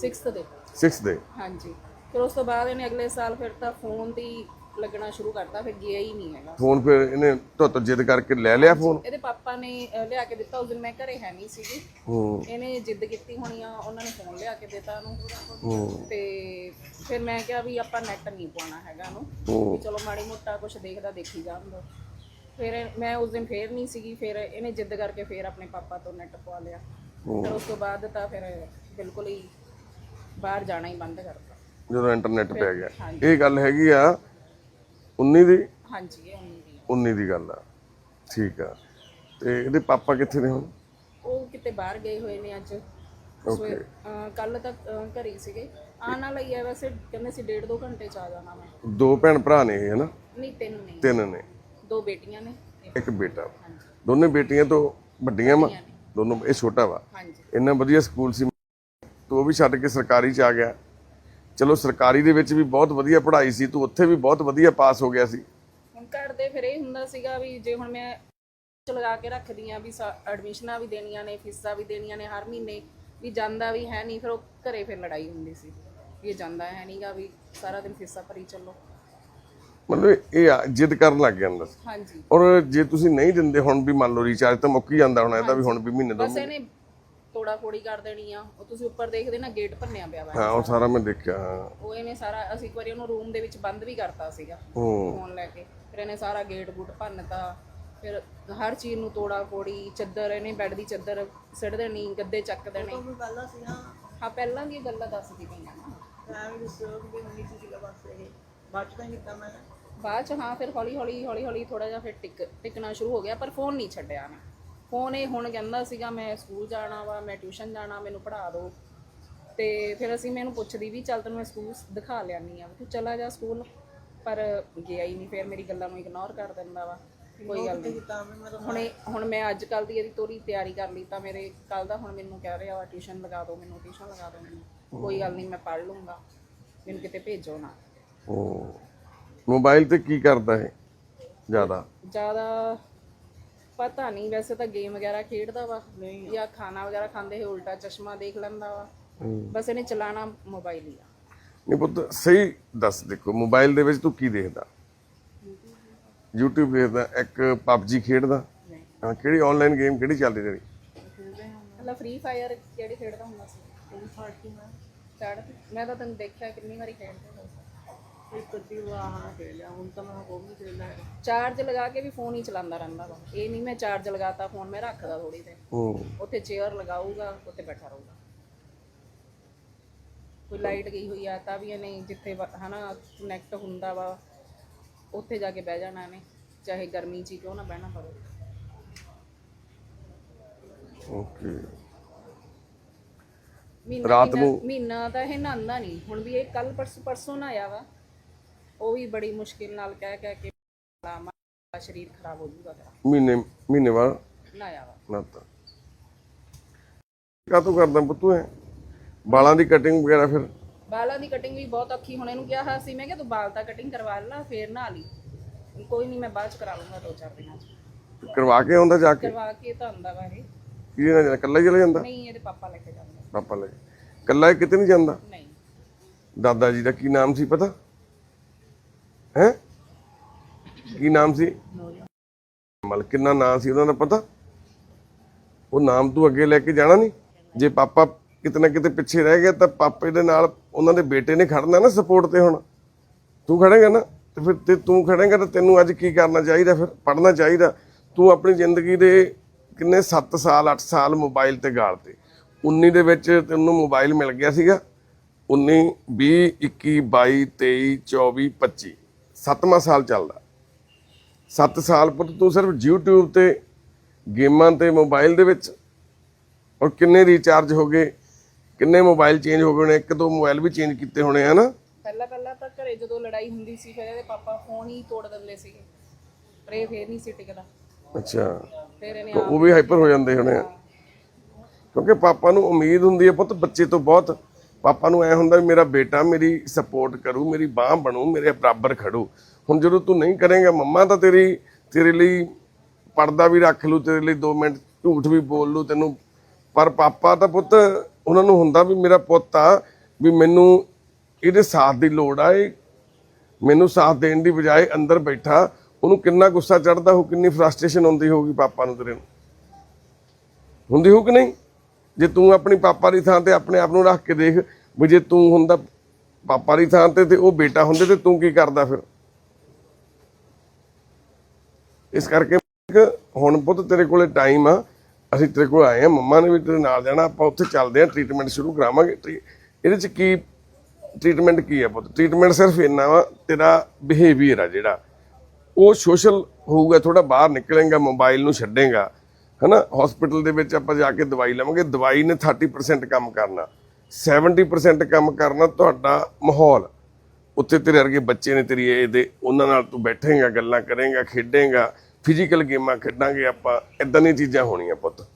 6th ਦੇ। 6 ਦੇ? ਹਾਂਜੀ ਫਿਰ ਉਸ ਤੋਂ ਬਾਅਦ ਇਹਨੇ ਅਗਲੇ ਸਾਲ ਫਿਰ ਤਾਂ ਫੋਨ ਹੀ ਲੱਗਣਾ ਸ਼ੁਰੂ ਕਰਤਾ ਫਿਰ ਗਿਆ ਹੀ ਨਹੀਂ ਹੈਗਾ। ਫੋਨ ਫਿਰ ਇਹਨੇ ਤੋਂ ਜਿੱਦ ਕਰਕੇ ਲੈ ਲਿਆ ਫੋਨ? ਇਹਦੇ ਪਾਪਾ ਨੇ ਅਹ, ਲਿਆ ਕੇ ਦਿੱਤਾ ਉਸ ਦਿਨ ਮੈਂ ਘਰੇ ਹੈ ਨਹੀਂ ਸੀਗੀ। ਹੂੰ। ਇਹਨੇ ਜਿੱਦ ਕੀਤੀ ਹੋਣੀ ਆ ਉਹਨਾਂ ਨੇ ਫੋਨ ਲਿਆ ਕੇ ਦਿੱਤਾ ਉਹਨੂੰ। ਹੂੰ। ਤੇ ਫਿਰ ਮੈਂ ਕਿਹਾ ਵੀ ਆਪਾਂ ਨੈਟ ਨਹੀਂ ਪਾਉਣਾ ਹੈਗਾ ਉਹਨੂੰ। ਵੀ ਚਲੋ ਮਾੜੀ ਮੋਟਾ ਕੁਝ ਦੇਖਦਾ ਦੇਖੀ ਜਾਣ ਦੋ। ਫਿਰ ਮੈਂ ਉਸ ਦਿਨ ਫੇਰ ਨਹੀਂ ਸੀਗੀ ਫਿਰ ਇਹਨੇ ਜਿੱਦ ਕਰਕੇ ਫਿਰ ਆਪਣੇ ਪਾਪਾ ਤੋਂ ਨੈਟ ਪਵਾ ਲਿਆ। ਫਿਰ ਉਸ ਤੋਂ ਬਾਅਦ ਤਾਂ ਫਿਰ ਬਿਲਕੁਲ ਹੀ ਬਾਹਰ ਜਾਣਾ ਹੀ ਬੰਦ ਕਰਤਾ। ਜਦੋਂ ਇੰਟਰਨੈਟ ਪੈ ਗਿਆ। ਇਹ ਗੱਲ ਹੈਗੀ ਆ 19 ਦੀ? ਹਾਂਜੀ ਇਹ ਉਨੀ ਦੀ ਆ। 19 ਦੀ ਗੱਲ ਆ। ਠੀਕ ਆ। ਤੇ ਇਹਦੇ ਪਾਪਾ ਕਿੱਥੇ ਨੇ ਹੁਣ? ਉਹ ਕਿਤੇ ਬਾਹਰ ਗਏ ਹੋਏ ਨੇ ਅੱਜ। ਓਕੇ ਕੱਲ ਤੱਕ ਅਹ, ਘਰੇ ਹੀ ਸੀਗੇ। ਆਉਣ ਵਾਲਾ ਹੀ ਹੈ ਵੈਸੇ ਕਹਿੰਦੇ ਸੀ ਡੇਢ ਦੋ ਘੰਟੇ ਚ ਆ ਜਾਣਾ ਮੈਂ। ਦੋ ਭੈਣ ਭਰਾ ਨੇ ਇਹ ਹਨਾ? ਨਹੀਂ ਤਿੰਨ ਨਹੀਂ ਤਿੰਨ ਨੇ। ਦੋ ਬੇਟੀਆਂ ਨੇ। ਇੱਕ ਇੱਕ ਬੇਟਾ। ਹਾਂਜੀ। ਦੋਨੇ ਬੇਟੀਆਂ ਤੋਂ ਵੱਡੀਆਂ ਵਾ। ਦੋਨੋਂ ਇਹ ਛੋਟਾ ਵਾ। ਹਾਂਜੀ। ਇੰਨਾ ਵਧੀਆ ਸਕੂਲ ਸੀ। ਤੂੰ ਉਹ ਵੀ ਛੱਡ ਕੇ ਸਰਕਾਰੀ ਚ ਆ ਗਿਆ। ਚਲੋ ਸਰਕਾਰੀ ਦੇ ਵਿੱਚ ਵੀ ਬਹੁਤ ਵਧੀਆ ਪੜ੍ਹਾਈ ਸੀ ਤੂੰ ਉੱਥੇ ਵੀ ਬਹੁਤ ਵਧੀਆ ਪਾਸ ਹੋ ਗਿਆ ਸੀ। ਹੁਣ ਘਰ ਦੇ ਫਿਰ ਇਹ ਹੁੰਦਾ ਸੀਗਾ ਵੀ ਜੇ ਹੁਣ ਮੈਂ ਚ ਲਗਾ ਕੇ ਰੱਖਦੀ ਆ ਵੀ ਐਡਮਿਸ਼ਨਾਂ ਵੀ ਦੇਣੀਆਂ ਨੇ ਫੀਸਾਂ ਵੀ ਦੇਣੀਆਂ ਨੇ ਹਰ ਮਹੀਨੇ ਵੀ ਜਾਂਦਾ ਵੀ ਹੈ ਨਹੀਂ ਫਿਰ ਉਹ ਘਰੇ ਫਿਰ ਲੜਾਈ ਹੁੰਦੀ ਸੀ। ਵੀ ਇਹ ਜਾਂਦਾ ਹੈ ਨਹੀਂਗਾ ਵੀ ਸਾਰਾ ਦਿਨ ਫੀਸਾਂ ਭਰੀ ਚੱਲੋ। ਮਤਲਬ ਇਹ ਆ, ਜਿੱਦ ਕਰਨ ਲੱਗ ਜਾਂਦਾ ਸੀ ਹਾਂਜੀ। ਔਰ ਜੇ ਤੁਸੀਂ ਨਹੀਂ ਦਿੰਦੇ ਹੁਣ ਵੀ ਮੰਨ ਲਓ ਰੀਚਾਰਜ ਤਾਂ ਮੁੱਕ ਹੀ ਜਾਂਦਾ ਹੁਣ ਇਹਦਾ ਵੀ ਹੁਣ ਵੀ ਮਹੀਨੇ ਦੋ ਬਸ ਇਹਨੇ ਤੋੜਾ ਫੋੜੀ ਕਰ ਦੇਣੀ ਆ ਉਹ ਤੁਸੀਂ ਉੱਪਰ ਦੇਖਦੇ ਨਾ ਗੇਟ ਭੰਨਿਆ ਪਿਆ ਵਾ। ਹਾਂ ਉਹ ਸਾਰਾ ਮੈਂ ਦੇਖਿਆ ਹਾਂ। ਉਹ ਇਹਨੇ ਸਾਰਾ ਅਸੀਂ ਇੱਕ ਵਾਰੀ ਉਹਨੂੰ ਰੂਮ ਦੇ ਵਿੱਚ ਬੰਦ ਵੀ ਕਰਤਾ ਸੀਗਾ ਹੂੰ। ਫੋਨ ਲੈ ਕੇ। ਫਿਰ ਇਹਨੇ ਸਾਰਾ ਗੇਟ ਗੂਟ ਭੰਨਤਾ ਫਿਰ ਹਰ ਚੀਜ਼ ਨੂੰ ਤੋੜਾ ਫੋੜੀ ਚੱਦਰ ਇਹਨੇ ਬੈੱਡ ਦੀ ਚੱਦਰ ਸਿੱਟ ਦੇਣੀ ਗੱਦੇ ਚੱਕ ਦੇਣੇ। ਉਹ ਵੀ ਪਹਿਲਾਂ ਸੀ ਨਾ। ਹਾਂ ਪਹਿਲਾਂ ਦੀਆਂ ਗੱਲਾਂ ਦੱਸਦੀ ਪਈਆਂ ਨਾ ਮੈਂ ਵੀ ਡਿਸਟਰਬ ਵੀ ਨਹੀਂ ਸੀ ਸੀਗਾ ਬਸ ਇਹ। ਬਾਅਦ ਚ ਤਾਂ ਕੀਤਾ ਮੈਂ। ਬਾਅਦ ਚ ਹਾਂ ਫਿਰ ਹੌਲੀ ਹੌਲੀ ਹੌਲੀ ਹੌਲੀ ਥੋੜਾ ਜਿਹਾ ਫਿਰ ਟਿਕ ਟਿਕਣਾ ਸ਼ੁਰੂ ਹੋ ਗਿਆ ਪਰ ਫੋਨ ਨਹੀਂ ਛੱਡਿਆ ਨੇ। ਫੋਨ ਇਹ ਹੁਣ ਕਹਿੰਦਾ ਸੀਗਾ ਮੈਂ ਸਕੂਲ ਜਾਣਾ ਵਾ ਮੈਂ ਟਿਊਸ਼ਨ ਜਾਣਾ ਮੈਨੂੰ ਪੜ੍ਹਾ ਦਿਓ ਤੇ ਫਿਰ ਅਸੀਂ ਮੈਨੂੰ ਪੁੱਛਦੀ ਵੀ ਚੱਲ ਤੈਨੂੰ ਮੈਂ ਸਕੂਲ ਦਿਖਾ ਲਿਆਨੀ ਆ। ਤੂੰ ਚਲਾ ਜਾ ਸਕੂਲ। ਪਰ ਗਿਆ ਹੀ ਨਹੀਂ ਫਿਰ ਮੇਰੀ ਗੱਲਾਂ ਨੂੰ ਇਗਨੋਰ ਕਰ ਦਿੰਦਾ ਵਾ। ਕੋਈ ਗੱਲ ਨਹੀਂ ਹੁਣ ਹੁਣ ਮੈਂ ਅੱਜ ਕੱਲ ਦੀ ਇਹਦੀ ਤੋਰੀ ਤਿਆਰੀ ਕਰ ਲਈ ਤਾਂ ਮੇਰੇ ਕੱਲ ਦਾ ਹੁਣ ਮੈਨੂੰ ਕਹਿ ਰਿਹਾ ਵਾ ਟਿਊਸ਼ਨ ਲਗਾ ਦਿਓ ਮੈਨੂੰ ਟਿਊਸ਼ਨ ਲਗਾ ਦਿਓ ਮੈਨੂੰ। ਕੋਈ ਗੱਲ ਨਹੀਂ ਮੈਂ ਪੜ੍ਹ ਲੂੰਗਾ ਮੈਨੂੰ ਕਿਤੇ ਭੇਜੋ ਨਾ। ਹੂੰ ਮੋਬਾਈਲ ਤੇ ਕੀ ਕਰਦਾ ਹੈ ਜ਼ਿਆਦਾ? ਜ਼ਿਆਦਾ ਪਤਾ ਨਹੀਂ ਵੈਸੇ ਤਾਂ ਗੇਮ ਵਗੈਰਾ ਖੇਡਦਾ ਵਾ ਨਹੀਂ। ਜਾਂ ਖਾਣਾ ਵਗੈਰਾ ਖਾਂਦੇ ਹੋਏ ਉਲਟਾ ਚਸ਼ਮਾ ਦੇਖ ਲੈਂਦਾ ਵਾ। ਹੂੰ। ਬਸ ਇਹਨੇ ਚਲਾਣਾ ਮੋਬਾਈਲ ਹੀ ਆ। ਨਹੀਂ ਪੁੱਤ ਸਹੀ ਦੱਸ ਦੇਖੋ ਮੋਬਾਈਲ ਦੇ ਵਿੱਚ ਤੂੰ ਕੀ ਦੇਖਦਾ? YouTube ਦੇਖਦਾ ਇੱਕ PUBG ਖੇਡਦਾ? ਨਹੀਂ। ਹਾਂ ਕਿਹੜੀ ਆਨਲਾਈਨ ਗੇਮ ਕਿਹੜੀ ਚੱਲਦੀ ਤੇਰੀ? ਮਤਲਬ ਫ੍ਰੀ ਫਾਇਰ ਕਿਹੜੀ ਖੇਡਦਾ ਹੁੰਦਾ ਸੀ? ਮੈਂ ਤਾਂ ਤੈਨੂੰ ਦੇਖਿਆ ਕਿੰਨੀ ਵਾਰੀ ਖੇਡਦੇ ਹੁੰਦੇ ਸੀ। ਇੱਕ ਹੁਣ ਤਾਂ ਮੈਂ ਉਹ ਵੀ ਚਾਰਜ ਲਗਾ ਕੇ ਵੀ ਫੋਨ ਹੀ ਚਲਾਉਂਦਾ ਰਹਿੰਦਾ ਵਾ। ਇਹ ਨਹੀਂ ਮੈਂ ਚਾਰਜ ਲਗਾਤਾ ਫੋਨ ਮੈਂ ਰੱਖਦਾ ਥੋੜੀ ਦੇਰ। ਹੂੰ। ਉੱਥੇ ਚੇਅਰ ਲਗਾਊਗਾ ਉੱਥੇ ਬੈਠਾ ਰਹੂਗਾ। ਕੋਈ ਲਾਈਟ ਗਈ ਹੋਈ ਆ ਤਾਂ ਵੀ ਇਹਨੇ ਜਿੱਥੇ ਵਾ- ਹਨਾ ਕਨੈਕਟ ਹੁੰਦਾ ਵਾ ਉੱਥੇ ਜਾ ਕੇ ਬਹਿ ਜਾਣਾ ਇਹਨੇ ਚਾਹੇ ਗਰਮੀ 'ਚ ਹੀ ਕਿਉਂ ਨਾ ਬਹਿਣਾ ਪਵੇ। ਓਕੇ ਮਹੀਨਾ ਰਾਤ ਮਹੀਨਾ- ਨੂੰ- ਮਹੀਨਾ ਤਾਂ ਇਹ ਨਹਾਉਂਦਾ ਨਹੀਂ। ਹੁਣ ਵੀ ਇਹ ਕੱਲ ਪਰਸੋਂ ਪਰਸੋਂ ਨਹਾਇਆ ਵਾ। ਉਹ ਵੀ ਬੜੀ ਮੁਸ਼ਕਿਲ ਨਾਲ ਕਹਿ ਕਹਿ ਕੇ ਲਾਮਾ ਸਰੀਰ ਖਰਾਬ ਹੋ ਜੂਗਾ ਤੇਰਾ। ਮਹੀਨੇ ਮਹੀਨੇ ਬਾਅਦ ਨਹਾਇਆ ਵਾ ਨਾ ਤਾਂ। ਕਾ ਤੂੰ ਕਰਦਾ ਪੁੱਤੂ ਹੈ ਵਾਲਾਂ ਦੀ ਕਟਿੰਗ ਵਗੈਰਾ ਫਿਰ? ਬਾਲਾਂ ਦੀ ਕਟਿੰਗ ਵੀ ਬਹੁਤ ਔਖੀ ਹੁਣ ਇਹਨੂੰ ਕਿਹਾ ਹੋਇਆ ਸੀ ਮੈਂ ਕਿਹਾ ਤੂੰ ਬਾਲ ਤਾਂ ਕਟਿੰਗ ਕਰਵਾ ਲੈ ਫੇਰ ਨਾ ਲਈ। ਕੋਈ ਨਹੀਂ ਮੈਂ ਬਾਅਦ ਚ ਕਰਾ ਲੂੰਗਾ ਦੋ ਚਾਰ ਦਿਨਾਂ ਚ। ਕਰਵਾ ਕੇ ਆਉਂਦਾ ਜਾ ਕੇ? ਕਰਵਾ ਕੇ ਤਾਂ ਆਉਂਦਾ ਵਾ ਇਹ। ਕੀ ਨਾ ਜਾਂਦਾ? ਇਕੱਲਾ ਹੀ ਚਲੇ ਜਾਂਦਾ? ਨਹੀਂ ਇਹਦੇ ਪਾਪਾ ਲੈ ਕੇ ਜਾਂਦੇ। ਪਾਪਾ ਲੈ ਕੇ। ਇਕੱਲਾ ਇਹ ਕਿਤੇ ਨਹੀਂ ਜਾਂਦਾ? ਨਹੀਂ। ਦਾਦਾ ਜੀ ਦਾ ਕੀ ਨਾਮ ਸੀ ਪਤਾ? ਹੈ? ਕੀ ਨਾਮ ਸੀ? ਮਲ, ਕਿੰਨਾ ਨਾਮ ਸੀ ਉਹਨਾਂ ਦਾ ਪਤਾ? ਉਹ ਨਾਮ ਤੂੰ ਅੱਗੇ ਲੈ ਕੇ ਜਾਣਾ ਨਹੀਂ? ਜੇ ਪਾਪਾ ਕਿਤੇ ਨਾ ਕਿਤੇ ਪਿੱਛੇ ਰਹਿ ਗਿਆ ਤਾਂ ਪਾਪੇ ਦੇ ਨਾਲ ਉਹਨਾਂ ਦੇ ਬੇਟੇ ਨੇ ਖੜਨਾ ਨਾ ਸਪੋਰਟ ਤੇ ਹੁਣ। ਤੂੰ ਖੜੇਗਾ ਨਾ, ਤੇ ਫਿਰ ਤੇ ਤੂੰ ਖੜੇਗਾ ਤਾਂ ਤੈਨੂੰ ਅੱਜ ਕੀ ਕਰਨਾ ਚਾਹੀਦਾ ਫਿਰ? ਪੜ੍ਹਨਾ ਚਾਹੀਦਾ। ਤੂੰ ਆਪਣੀ ਜ਼ਿੰਦਗੀ ਦੇ ਕਿੰਨੇ 7 ਸਾਲ 8 ਸਾਲ ਮੋਬਾਈਲ ਤੇ ਗਾਲਤੇ 19 ਦੇ ਵਿੱਚ ਤੈਨੂੰ ਮੋਬਾਈਲ ਮਿਲ ਗਿਆ ਸੀਗਾ। 19 20 21 22 23 24 25 ਸੱਤਵਾਂ ਸਾਲ ਚੱਲਦਾ। 7 ਸਾਲ ਪੁੱਤ ਤੂੰ ਸਿਰਫ YouTube ਤੇ ਗੇਮਾਂ ਤੇ ਮੋਬਾਈਲ ਦੇ ਵਿੱਚ ਔਰ ਕਿੰਨੇ ਰੀਚਾਰਜ ਹੋ ਗਏ ਕਿੰਨੇ ਮੋਬਾਈਲ ਚੇਂਜ ਹੋ ਗਏ ਹੋਣੇ ਇੱਕ ਦੋ ਮੋਬਾਈਲ ਵੀ ਚੇਂਜ ਕੀਤੇ ਹੋਣੇ ਹਨਾ ਪਹਿਲਾਂ ਪਹਿਲਾਂ ਤਾਂ ਘਰੇ ਜਦੋਂ ਲੜਾਈ ਹੁੰਦੀ ਸੀ ਫਿਰ ਇਹਦੇ ਪਾਪਾ ਫੋਨ ਹੀ ਤੋੜ ਦਿੰਦੇ ਸੀਗੇ। ਪਰ ਇਹ ਫੇਰ ਨਹੀਂ ਸੀ ਟਿਕਦਾ। ਅੱਛਾ। ਫਿਰ ਇਹਨੇ ਉਹ ਵੀ ਹਾਈਪਰ ਹੋ ਜਾਂਦੇ ਹੋਣੇ ਆ। ਕਿਉਂਕਿ ਪਾਪਾ ਨੂੰ ਉਮੀਦ ਹੁੰਦੀ ਹੈ ਪੁੱਤ ਬੱਚੇ ਤੋਂ ਬਹੁਤ ਪਾਪਾ ਨੂੰ ਐ ਹੁੰਦਾ ਵੀ ਮੇਰਾ ਬੇਟਾ ਮੇਰੀ ਸਪੋਰਟ ਕਰੂ, ਮੇਰੀ ਬਾਹ ਬਣੂ, ਮੇਰੇ ਬਰਾਬਰ ਖੜੂ। ਹੁਣ ਜਦੋਂ ਤੂੰ ਨਹੀਂ ਕਰੇਗਾ, ਮੰਮਾ ਤਾਂ ਤੇਰੀ, ਤੇਰੇ ਲਈ ਪਰਦਾ ਵੀ ਰੱਖ ਲੂ ਤੇਰੇ ਲਈ 2 ਮਿੰਟ ਝੂਠ ਵੀ ਬੋਲ ਲੂ ਤੈਨੂੰ। ਪਰ ਪਾਪਾ ਤਾਂ ਪੁੱਤ, ਉਹਨਾਂ ਨੂੰ ਹੁੰਦਾ ਵੀ ਮੇਰਾ ਪੁੱਤ ਆ, ਵੀ ਮੈਨੂੰ ਇਹਦੇ ਸਾਥ ਦੀ ਲੋੜ ਆ, ਇਹ ਮੈਨੂੰ ਸਾਥ ਦੇਣ ਦੀ ਬਜਾਏ ਅੰਦਰ ਬੈਠਾ, ਉਹਨੂੰ ਕਿੰਨਾ ਗੁੱਸਾ ਚੜਦਾ ਹੋ ਕਿੰਨੀ ਫਰਸਟ੍ਰੇਸ਼ਨ ਹੁੰਦੀ ਹੋਊਗੀ ਪਾਪਾ ਨੂੰ ਤੇਰੇ ਨੂੰ। ਹੁੰਦੀ ਹੋਊ ਕਿ ਨਹੀਂ? ਜੇ ਤੂੰ ਆਪਣੀ ਪਾਪਾ ਦੀ ਥਾਂ ਤੇ ਆਪਣੇ ਆਪ ਨੂੰ ਰੱਖ ਕੇ ਦੇਖ ਵੀ ਜੇ ਤੂੰ ਹੁੰਦਾ ਪਾਪਾ ਦੀ ਥਾਂ ਤੇ ਤੇ ਉਹ ਬੇਟਾ ਹੁੰਦੇ ਤੇ ਤੂੰ ਕੀ ਕਰਦਾ ਫਿਰ? ਇਸ ਕਰਕੇ ਹੁਣ ਪੁੱਤ ਤੇਰੇ ਕੋਲੇ ਟਾਈਮ ਆ, ਅਸੀਂ ਤੇਰੇ ਕੋਲ ਆਏ ਆ, ਮੰਮਾ ਨੇ ਵੀ ਤੇਰੇ ਨਾਲ ਜਾਣਾ, ਆਪਾਂ ਉੱਥੇ ਚੱਲਦੇ ਆ ਟ੍ਰੀਟਮੈਂਟ ਸ਼ੁਰੂ ਕਰਾਵਾਂਗੇ। ਟਰੀ- ਇਹਦੇ ਚ ਕੀ ਟ੍ਰੀਟਮੈਂਟ ਕੀ ਹੈ ਪੁੱਤ? ਟ੍ਰੀਟਮੈਂਟ ਸਿਰਫ ਇੰਨਾ ਵਾ, ਤੇਰਾ ਬਿਹੇਵੀਅਰ ਆ ਜਿਹੜਾ। ਉਹ ਸੋਸ਼ਲ ਹੋਊਗਾ ਥੋੜਾ ਬਾਹਰ ਨਿਕਲੇਗਾ ਮੋਬਾਈਲ ਨੂੰ ਛੱਡੇਗਾ। ਹਨਾ? ਹਸਪੀਟਲ ਦੇ ਵਿੱਚ ਆਪਾਂ ਜਾ ਕੇ ਦਵਾਈ ਲਵਾਂਗੇ। ਦਵਾਈ ਨੇ 30% ਕੰਮ ਕਰਨਾ। 70% ਕੰਮ ਕਰਨਾ ਤੁਹਾਡਾ ਮਾਹੌਲ। ਉੱਥੇ ਤੇਰੇ ਵਰਗੇ ਬੱਚੇ ਨੇ ਤੇਰੀ ਏਜ ਦੇ, ਉਹਨਾਂ ਨਾਲ ਤੂੰ ਬੈਠੇਗਾ, ਗੱਲਾਂ ਕਰੇਗਾ, ਖੇਡੇਂਗਾ ਫਿਜ਼ੀਕਲ ਗੇਮਾਂ ਖੇਡਾਂਗੇ ਆਪਾਂ। ਇਦਾਂ ਦੀਆਂ ਚੀਜ਼ਾਂ ਹੋਣੀਆਂ ਪੁੱਤ।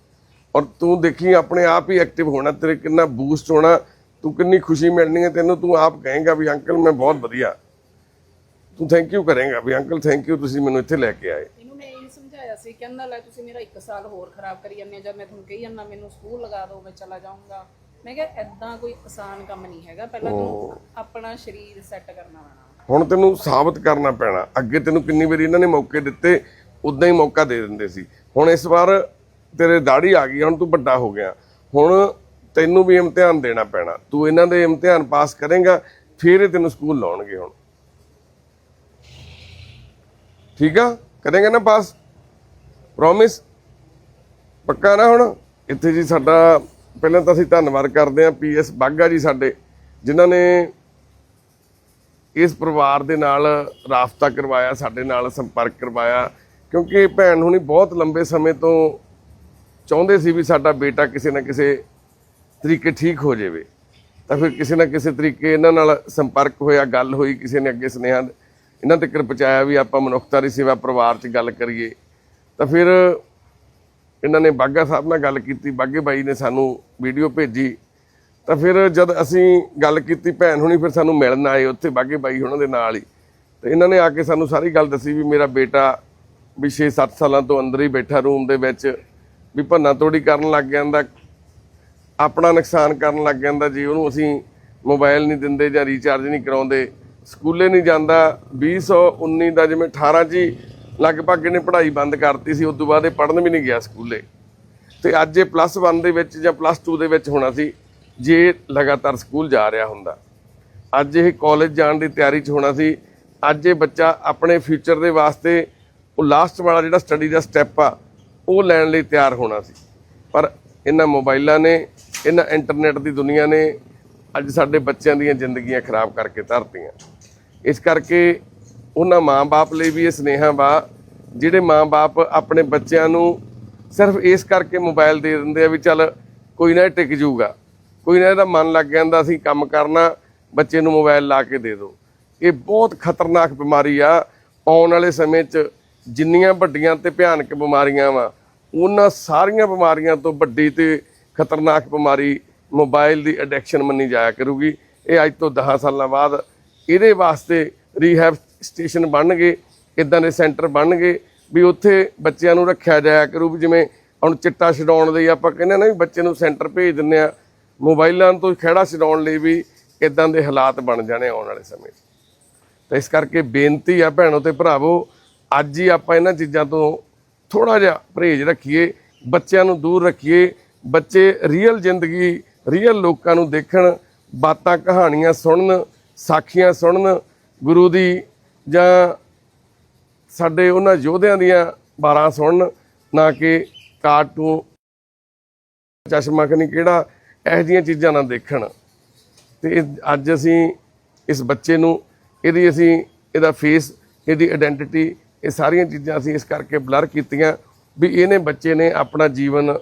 ਔਰ ਤੂੰ ਦੇਖੀ, ਆਪਣੇ ਆਪ ਹੀ ਐਕਟਿਵ ਹੋਣਾ, ਤੇਰੇ ਕਿੰਨਾ ਬੂਸਟ ਹੋਣਾ, ਤੂੰ ਕਿੰਨੀ ਖੁਸ਼ੀ ਮਿਲਣੀ ਹੈ, ਤੈਨੂੰ ਤੂੰ ਆਪ ਕਹੇਗਾ ਵੀ, ਅੰਕਲ, ਮੈਂ ਬਹੁਤ ਵਧੀਆ। ਤੂੰ ਥੈਂਕ ਯੂ ਕਰੇਗਾ ਵੀ, ਅੰਕਲ ਥੈਂਕ ਯੂ ਤੁਸੀਂ ਮੈਨੂੰ ਇੱਥੇ ਲੈ ਕੇ ਆਏ ਇਹਨੂੰ ਮੈਂ ਇਹ ਸਮਝਾਇਆ ਸੀ ਕਹਿੰਦਾ ਲੈ ਤੁਸੀਂ ਮੇਰਾ 1 ਸਾਲ ਹੋਰ ਖਰਾਬ ਕਰੀ ਜਾਂਦੇ ਹੋ। ਜਦ ਮੈਂ ਤੁਹਾਨੂੰ ਕਹੀ ਜਾਂਦਾ ਮੈਨੂੰ ਸਕੂਲ ਲਗਾ ਦਿਓ ਮੈਂ ਚਲਾ ਜਾਊਂਗਾ। ਮੈਂ ਕਿਹਾ ਐਦਾਂ ਕੋਈ ਆਸਾਨ ਕੰਮ ਨਹੀਂ ਹੈਗਾ। ਪਹਿਲਾਂ ਤੂੰ ਆਪਣਾ ਸਰੀਰ ਸੈੱਟ ਕਰਨਾ ਪੈਣਾ। ਹੁਣ ਤੈਨੂੰ ਸਾਬਤ ਕਰਨਾ ਪੈਣਾ। ਅੱਗੇ ਤੈਨੂੰ ਕਿੰਨੀ ਵਾਰੀ ਇਹਨਾਂ ਨੇ ਮੌਕੇ ਦਿੱਤੇ ਉਦਾਂ ਹੀ ਮੌਕਾ ਦੇ ਦਿੰਦੇ ਸੀ। ਹੁਣ ਇਸ ਵਾਰ ਤੇਰੇ ਦਾੜੀ ਆ ਗਈ ਹੁਣ ਤੂੰ ਵੱਡਾ ਹੋ ਗਿਆ। ਹੁਣ ਤੈਨੂੰ ਵੀ ਇਮਤਿਹਾਨ ਦੇਣਾ ਪੈਣਾ। ਤੂੰ ਇਹਨਾਂ ਦੇ ਇਮਤਿਹਾਨ ਪਾਸ ਕਰੇਂਗਾ ਫਿਰ ਇਹ ਤੈਨੂੰ ਸਕੂਲ ਲਾਉਣਗੇ ਹੁਣ। ਠੀਕ ਆ? ਕਰੇਂਗਾ ਨਾ ਪਾਸ? ਪ੍ਰੋਮਿਸ ਪੱਕਾ ਨਾ ਹੁਣ? ਇੱਥੇ ਜੀ ਸਾਡਾ, ਪਹਿਲਾਂ ਤਾਂ ਅਸੀਂ ਧੰਨਵਾਦ ਕਰਦੇ ਹਾਂ ਪੀਐਸ ਬਾਗਾ ਜੀ ਸਾਡੇ, ਜਿਨ੍ਹਾਂ ਨੇ ਇਸ ਪਰਿਵਾਰ ਦੇ ਨਾਲ ਰਾਫਤਾ ਕਰਵਾਇਆ, ਸਾਡੇ ਨਾਲ ਸੰਪਰਕ ਕਰਵਾਇਆ, ਕਿਉਂਕਿ ਭੈਣ ਹੁਣੀ ਬਹੁਤ ਲੰਬੇ ਸਮੇਂ ਤੋਂ ਚਾਹੁੰਦੇ ਸੀ ਵੀ ਸਾਡਾ ਬੇਟਾ ਕਿਸੇ ਨਾ ਕਿਸੇ ਤਰੀਕੇ ਠੀਕ ਹੋ ਜਾਵੇ। ਤਾਂ ਫਿਰ ਕਿਸੇ ਨਾ ਕਿਸੇ ਤਰੀਕੇ ਇਹਨਾਂ ਨਾਲ ਸੰਪਰਕ ਹੋਇਆ, ਗੱਲ ਹੋਈ ਕਿਸੇ ਨੇ ਅੱਗੇ ਸੁਨੇਹਾ, ਇਹਨਾਂ ਤੱਕ ਪਹੁੰਚਾਇਆ ਵੀ ਆਪਾਂ ਮਨੁੱਖਤਾ ਦੀ ਸੇਵਾ ਪਰਿਵਾਰ 'ਚ ਗੱਲ ਕਰੀਏ। ਤਾਂ ਫਿਰ ਇਹਨਾਂ ਨੇ ਬਾਗਾ ਸਾਹਿਬ ਨਾਲ ਗੱਲ ਕੀਤੀ ਬਾਗੇ ਬਾਈ ਨੇ ਸਾਨੂੰ ਵੀਡੀਓ ਭੇਜੀ। ਤਾਂ ਫਿਰ ਜਦ ਅਸੀਂ ਗੱਲ ਕੀਤੀ, ਭੈਣ ਹੁਣੀ ਫਿਰ ਸਾਨੂੰ ਮਿਲਣ ਆਏ ਉੱਥੇ ਬਾਗੇ ਬਾਈ ਉਹਨਾਂ ਦੇ ਨਾਲ ਹੀ। ਤੇ ਇਹਨਾਂ ਨੇ ਆ ਕੇ ਸਾਨੂੰ ਸਾਰੀ ਗੱਲ ਦੱਸੀ ਵੀ ਮੇਰਾ ਬੇਟਾ ਵੀ 6-7 ਸਾਲਾਂ ਤੋਂ ਅੰਦਰ ਹੀ ਬੈਠਾ ਰੂਮ ਦੇ ਵਿੱਚ, ਵੀ ਭੰਨਾ ਤੋੜੀ ਕਰਨ ਲੱਗ ਜਾਂਦਾ, ਆਪਣਾ ਨੁਕਸਾਨ ਕਰਨ ਲੱਗ ਜਾਂਦਾ, ਜੀ ਉਹਨੂੰ ਅਸੀਂ ਮੋਬਾਈਲ ਨਹੀਂ ਦਿੰਦੇ ਜਾਂ ਰੀਚਾਰਜ ਨਹੀਂ ਕਰਾਉਂਦੇ, ਸਕੂਲੇ ਨਹੀਂ ਜਾਂਦਾ 2019 ਦਾ ਜਿਵੇਂ 18 ਚ ਹੀ ਲਗਭਗ ਇਹਨੇ ਪੜ੍ਹਾਈ ਬੰਦ ਕਰਤੀ ਸੀ ਉਸ ਤੋਂ ਬਾਅਦ ਇਹ ਪੜ੍ਹਨ ਵੀ ਨਹੀਂ ਗਿਆ ਸਕੂਲੇ। ਤੇ ਅੱਜ ਇਹ ਪਲੱਸ 1 ਦੇ ਵਿੱਚ ਜਾਂ ਪਲੱਸ 2 ਦੇ ਵਿੱਚ ਹੋਣਾ ਸੀ, ਜੇ ਲਗਾਤਾਰ ਸਕੂਲ ਜਾ ਰਿਹਾ ਹੁੰਦਾ। ਅੱਜ ਇਹ ਕਾਲਜ ਜਾਣ ਦੀ ਤਿਆਰੀ 'ਚ ਹੋਣਾ ਸੀ, ਅੱਜ ਇਹ ਬੱਚਾ ਆਪਣੇ ਫਿਊਚਰ ਦੇ ਵਾਸਤੇ ਉਹ ਲਾਸਟ ਵਾਲਾ ਜਿਹੜਾ ਸਟੱਡੀ ਦਾ ਸਟੈਪ ਆ, ਉਹ ਲੈਣ ਲਈ ਤਿਆਰ ਹੋਣਾ ਸੀ। ਪਰ ਇਹਨਾਂ ਮੋਬਾਈਲਾਂ ਨੇ, ਇਹਨਾਂ ਇੰਟਰਨੈਟ ਦੀ ਦੁਨੀਆ ਨੇ ਅੱਜ ਸਾਡੇ ਬੱਚਿਆਂ ਦੀਆਂ ਜ਼ਿੰਦਗੀਆਂ ਖਰਾਬ ਕਰਕੇ ਧਰਤੀਆਂ। ਇਸ ਕਰਕੇ ਉਹਨਾਂ ਮਾਂ-ਬਾਪ ਲਈ ਵੀ ਇਹ ਸੁਨੇਹਾ ਵਾ, ਜਿਹੜੇ ਮਾਂ-ਬਾਪ ਆਪਣੇ ਬੱਚਿਆਂ ਨੂੰ ਸਿਰਫ ਇਸ ਕਰਕੇ ਮੋਬਾਈਲ ਦੇ ਦਿੰਦੇ ਆ ਵੀ ਚੱਲ ਕੋਈ ਨਾ ਇਹ ਟਿਕ ਜਾਊਗਾ। ਕੋਈ ਨਾ ਇਹਦਾ ਮਨ ਲੱਗ ਜਾਂਦਾ ਅਸੀਂ ਕੰਮ ਕਰਨਾ, ਬੱਚੇ ਨੂੰ ਮੋਬਾਈਲ ਲਾ ਕੇ ਦੇ ਦਿਓ। ਇਹ ਬਹੁਤ ਖਤਰਨਾਕ ਬਿਮਾਰੀ ਆ। ਆਉਣ ਵਾਲੇ ਸਮੇਂ 'ਚ ਜਿੰਨੀਆਂ ਵੱਡੀਆਂ ਤੇ ਭਿਆਨਕ ਬਿਮਾਰੀਆਂ ਵਾ, ਉਹਨਾਂ ਸਾਰੀਆਂ ਬਿਮਾਰੀਆਂ ਤੋਂ ਵੱਡੀ ਤੇ ਖਤਰਨਾਕ ਬਿਮਾਰੀ ਮੋਬਾਈਲ ਦੀ ਐਡਿਕਸ਼ਨ ਮੰਨੀ ਜਾਇਆ ਕਰੂਗੀ। ਇਹ ਅੱਜ ਤੋਂ 10 ਸਾਲਾਂ ਬਾਅਦ ਇਹਦੇ ਵਾਸਤੇ ਰੀਹੈਬ ਸਟੇਸ਼ਨ ਬਣਨਗੇ ਇਦਾਂ ਦੇ ਸੈਂਟਰ ਬਣਨਗੇ ਵੀ ਉੱਥੇ ਬੱਚਿਆਂ ਨੂੰ ਰੱਖਿਆ ਜਾਇਆ ਕਰੂ ਜਿਵੇਂ ਹੁਣ ਚਿੱਟਾ ਛਡਾਉਣ ਲਈ ਆਪਾਂ ਕਹਿੰਦੇ ਨਾ ਵੀ ਬੱਚੇ ਨੂੰ ਸੈਂਟਰ ਭੇਜ ਦਿੰਦੇ ਆ ਮੋਬਾਈਲਾਂ ਤੋਂ ਖਿਹੜਾ ਛਡਾਉਣ ਲਈ ਵੀ ਇਦਾਂ ਦੇ ਹਾਲਾਤ ਬਣ ਜਾਣੇ ਆਉਣ ਵਾਲੇ ਸਮੇਂ 'ਚ। ਤਾਂ ਇਸ ਕਰਕੇ ਬੇਨਤੀ ਆ ਭੈਣੋ ਤੇ ਭਰਾਵੋ, ਅੱਜ ਹੀ ਆਪਾਂ ਇਹਨਾਂ ਚੀਜ਼ਾਂ ਤੋਂ ਥੋੜਾ ਜਿਹਾ ਪਰਹੇਜ਼ ਰੱਖੀਏ, ਬੱਚਿਆਂ ਨੂੰ ਦੂਰ ਰੱਖੀਏ, ਬੱਚੇ ਰੀਅਲ ਜ਼ਿੰਦਗੀ ਰੀਅਲ ਲੋਕਾਂ ਨੂੰ ਦੇਖਣ, ਬਾਤਾਂ ਕਹਾਣੀਆਂ ਸੁਣਨ, ਸਾਖੀਆਂ ਸੁਣਨ, ਗੁਰੂ ਦੀ ਜਾਂ ਸਾਡੇ ਉਹਨਾਂ ਯੋਧਿਆਂ ਦੀਆਂ ਬਾਰਾਂ ਸੁਣਨ, ਨਾ ਕਿ ਕਾਰਟੂਨ, ਚਸ਼ਮਾ ਕਨੀ ਕਿਹੜਾ, ਇਹੋ ਜਿਹੀਆਂ ਚੀਜ਼ਾਂ ਨਾ ਦੇਖਣ। ਤੇ ਅੱਜ ਅਸੀਂ ਇਸ ਬੱਚੇ ਨੂੰ, ਇਹਦੀ ਅਸੀਂ, ਇਹਦਾ ਫੇਸ ਇਹਦੀ ਆਇਡੈਂਟੀਟੀ ਇਹ ਸਾਰੀਆਂ ਚੀਜ਼ਾਂ ਅਸੀਂ ਇਸ ਕਰਕੇ ਬਲਰ ਕੀਤੀਆਂ ਵੀ ਇਹਨੇ ਬੱਚੇ ਨੇ ਆਪਣਾ ਜੀਵਨ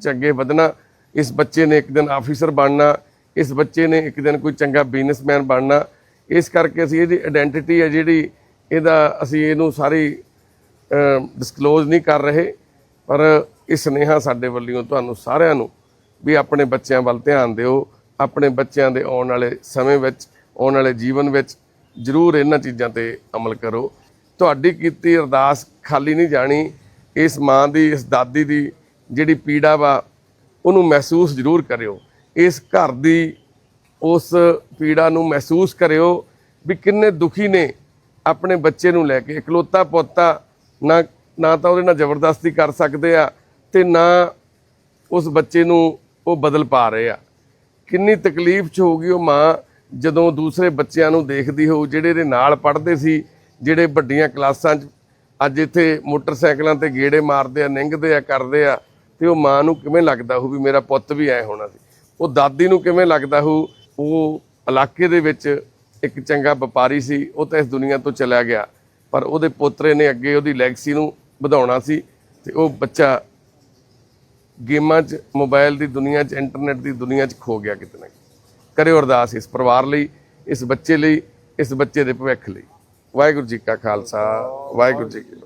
ਚ ਅੱਗੇ ਵਧਣਾ, ਇਸ ਬੱਚੇ ਨੇ ਇੱਕ ਦਿਨ ਆਫੀਸਰ ਬਣਨਾ, ਇਸ ਬੱਚੇ ਨੇ ਇੱਕ ਦਿਨ ਕੋਈ ਚੰਗਾ ਬਿਜ਼ਨਸਮੈਨ ਬਣਨਾ ਇਸ ਕਰਕੇ ਅਸੀਂ ਇਹਦੀ ਆਇਡੈਂਟੀਟੀ ਹੈ ਜਿਹੜੀ, ਇਹਦਾ ਅਸੀਂ ਇਹਨੂੰ ਸਾਰੀ ਡਿਸਕਲੋਜ਼ ਨਹੀਂ ਕਰ ਰਹੇ। ਪਰ ਇਹ ਸੁਨੇਹਾ ਸਾਡੇ ਵੱਲੋਂ ਤੁਹਾਨੂੰ ਸਾਰਿਆਂ ਨੂੰ ਵੀ ਆਪਣੇ ਬੱਚਿਆਂ ਵੱਲ ਧਿਆਨ ਦਿਓ। ਆਪਣੇ ਬੱਚਿਆਂ ਦੇ ਆਉਣ ਵਾਲੇ ਸਮੇਂ ਵਿੱਚ, ਆਉਣ ਵਾਲੇ ਜੀਵਨ ਵਿੱਚ ਜ਼ਰੂਰ ਇਹਨਾਂ ਚੀਜ਼ਾਂ ਤੇ ਅਮਲ ਕਰੋ। ਤੁਹਾਡੀ ਕੀਤੀ ਅਰਦਾਸ ਖਾਲੀ ਨਹੀਂ ਜਾਣੀ। ਇਸ ਮਾਂ ਦੀ, ਇਸ ਦਾਦੀ ਦੀ ਜਿਹੜੀ ਪੀੜਾ ਵਾ, ਉਹਨੂੰ ਮਹਿਸੂਸ ਜ਼ਰੂਰ ਕਰਿਓ। ਇਸ ਘਰ ਦੀ ਉਸ ਪੀੜਾ ਨੂੰ ਮਹਿਸੂਸ ਕਰਿਓ ਵੀ ਕਿੰਨੇ ਦੁਖੀ ਨੇ ਆਪਣੇ ਬੱਚੇ ਨੂੰ ਲੈ ਕੇ। ਇਕਲੋਤਾ ਪੋਤਾ ਨਾ ਨਾ ਤਾਂ ਉਹਦੇ ਨਾਲ ਜ਼ਬਰਦਸਤੀ ਕਰ ਸਕਦੇ ਆ ਤੇ ਨਾ ਉਸ ਬੱਚੇ ਨੂੰ ਉਹ ਬਦਲ ਪਾ ਰਹੇ ਆ। ਕਿੰਨੀ ਤਕਲੀਫ ਚ ਹੋਊਗੀ ਉਹ ਮਾਂ ਜਦੋਂ ਦੂਸਰੇ ਬੱਚਿਆਂ ਨੂੰ ਦੇਖਦੀ ਹੋਊ, ਜਿਹੜੇ ਇਹਦੇ ਨਾਲ ਪੜ੍ਹਦੇ ਸੀ, ਜਿਹੜੇ ਵੱਡੀਆਂ ਕਲਾਸਾਂ 'ਚ ਅੱਜ ਇੱਥੇ ਮੋਟਰਸਾਈਕਲਾਂ ਤੇ ਗੇੜੇ ਮਾਰਦੇ ਆ ਨਿੰਗਦੇ ਆ, ਕਰਦੇ ਆ, ਤੇ ਉਹ ਮਾਂ ਨੂੰ ਕਿਵੇਂ ਲੱਗਦਾ ਹੋਊ ਵੀ ਮੇਰਾ ਪੁੱਤ ਵੀ ਐ ਹੋਣਾ ਸੀ? ਉਹ ਦਾਦੀ ਨੂੰ ਕਿਵੇਂ ਲੱਗਦਾ ਹੋਊ ਉਹ ਇਲਾਕੇ ਦੇ ਵਿੱਚ ਇੱਕ ਚੰਗਾ ਵਪਾਰੀ ਸੀ, ਉਹ ਤਾਂ ਇਸ ਦੁਨੀਆ ਤੋਂ ਚਲਾ ਗਿਆ। ਪਰ ਉਹਦੇ ਪੋਤਰੇ ਨੇ ਅੱਗੇ ਉਹਦੀ ਲੈਗਸੀ ਨੂੰ ਵਧਾਉਣਾ ਸੀ ਤੇ ਉਹ ਬੱਚਾ ਗੇਮਾਂ 'ਚ ਮੋਬਾਈਲ ਦੀ ਦੁਨੀਆ 'ਚ ਇੰਟਰਨੈਟ ਦੀ ਦੁਨੀਆ 'ਚ ਖੋ ਗਿਆ ਕਿਤੇ ਨਾ ਕਿਤੇ। ਕਰਿਓ ਅਰਦਾਸ ਇਸ ਪਰਿਵਾਰ ਲਈ, ਇਸ ਬੱਚੇ ਲਈ, ਇਸ ਬੱਚੇ ਦੇ ਭਵਿੱਖ ਲਈ। ਵਾਹਿਗੁਰੂ ਜੀ ਕਾ ਖਾਲਸਾ, ਵਾਹਿਗੁਰੂ ਜੀ ਕੀ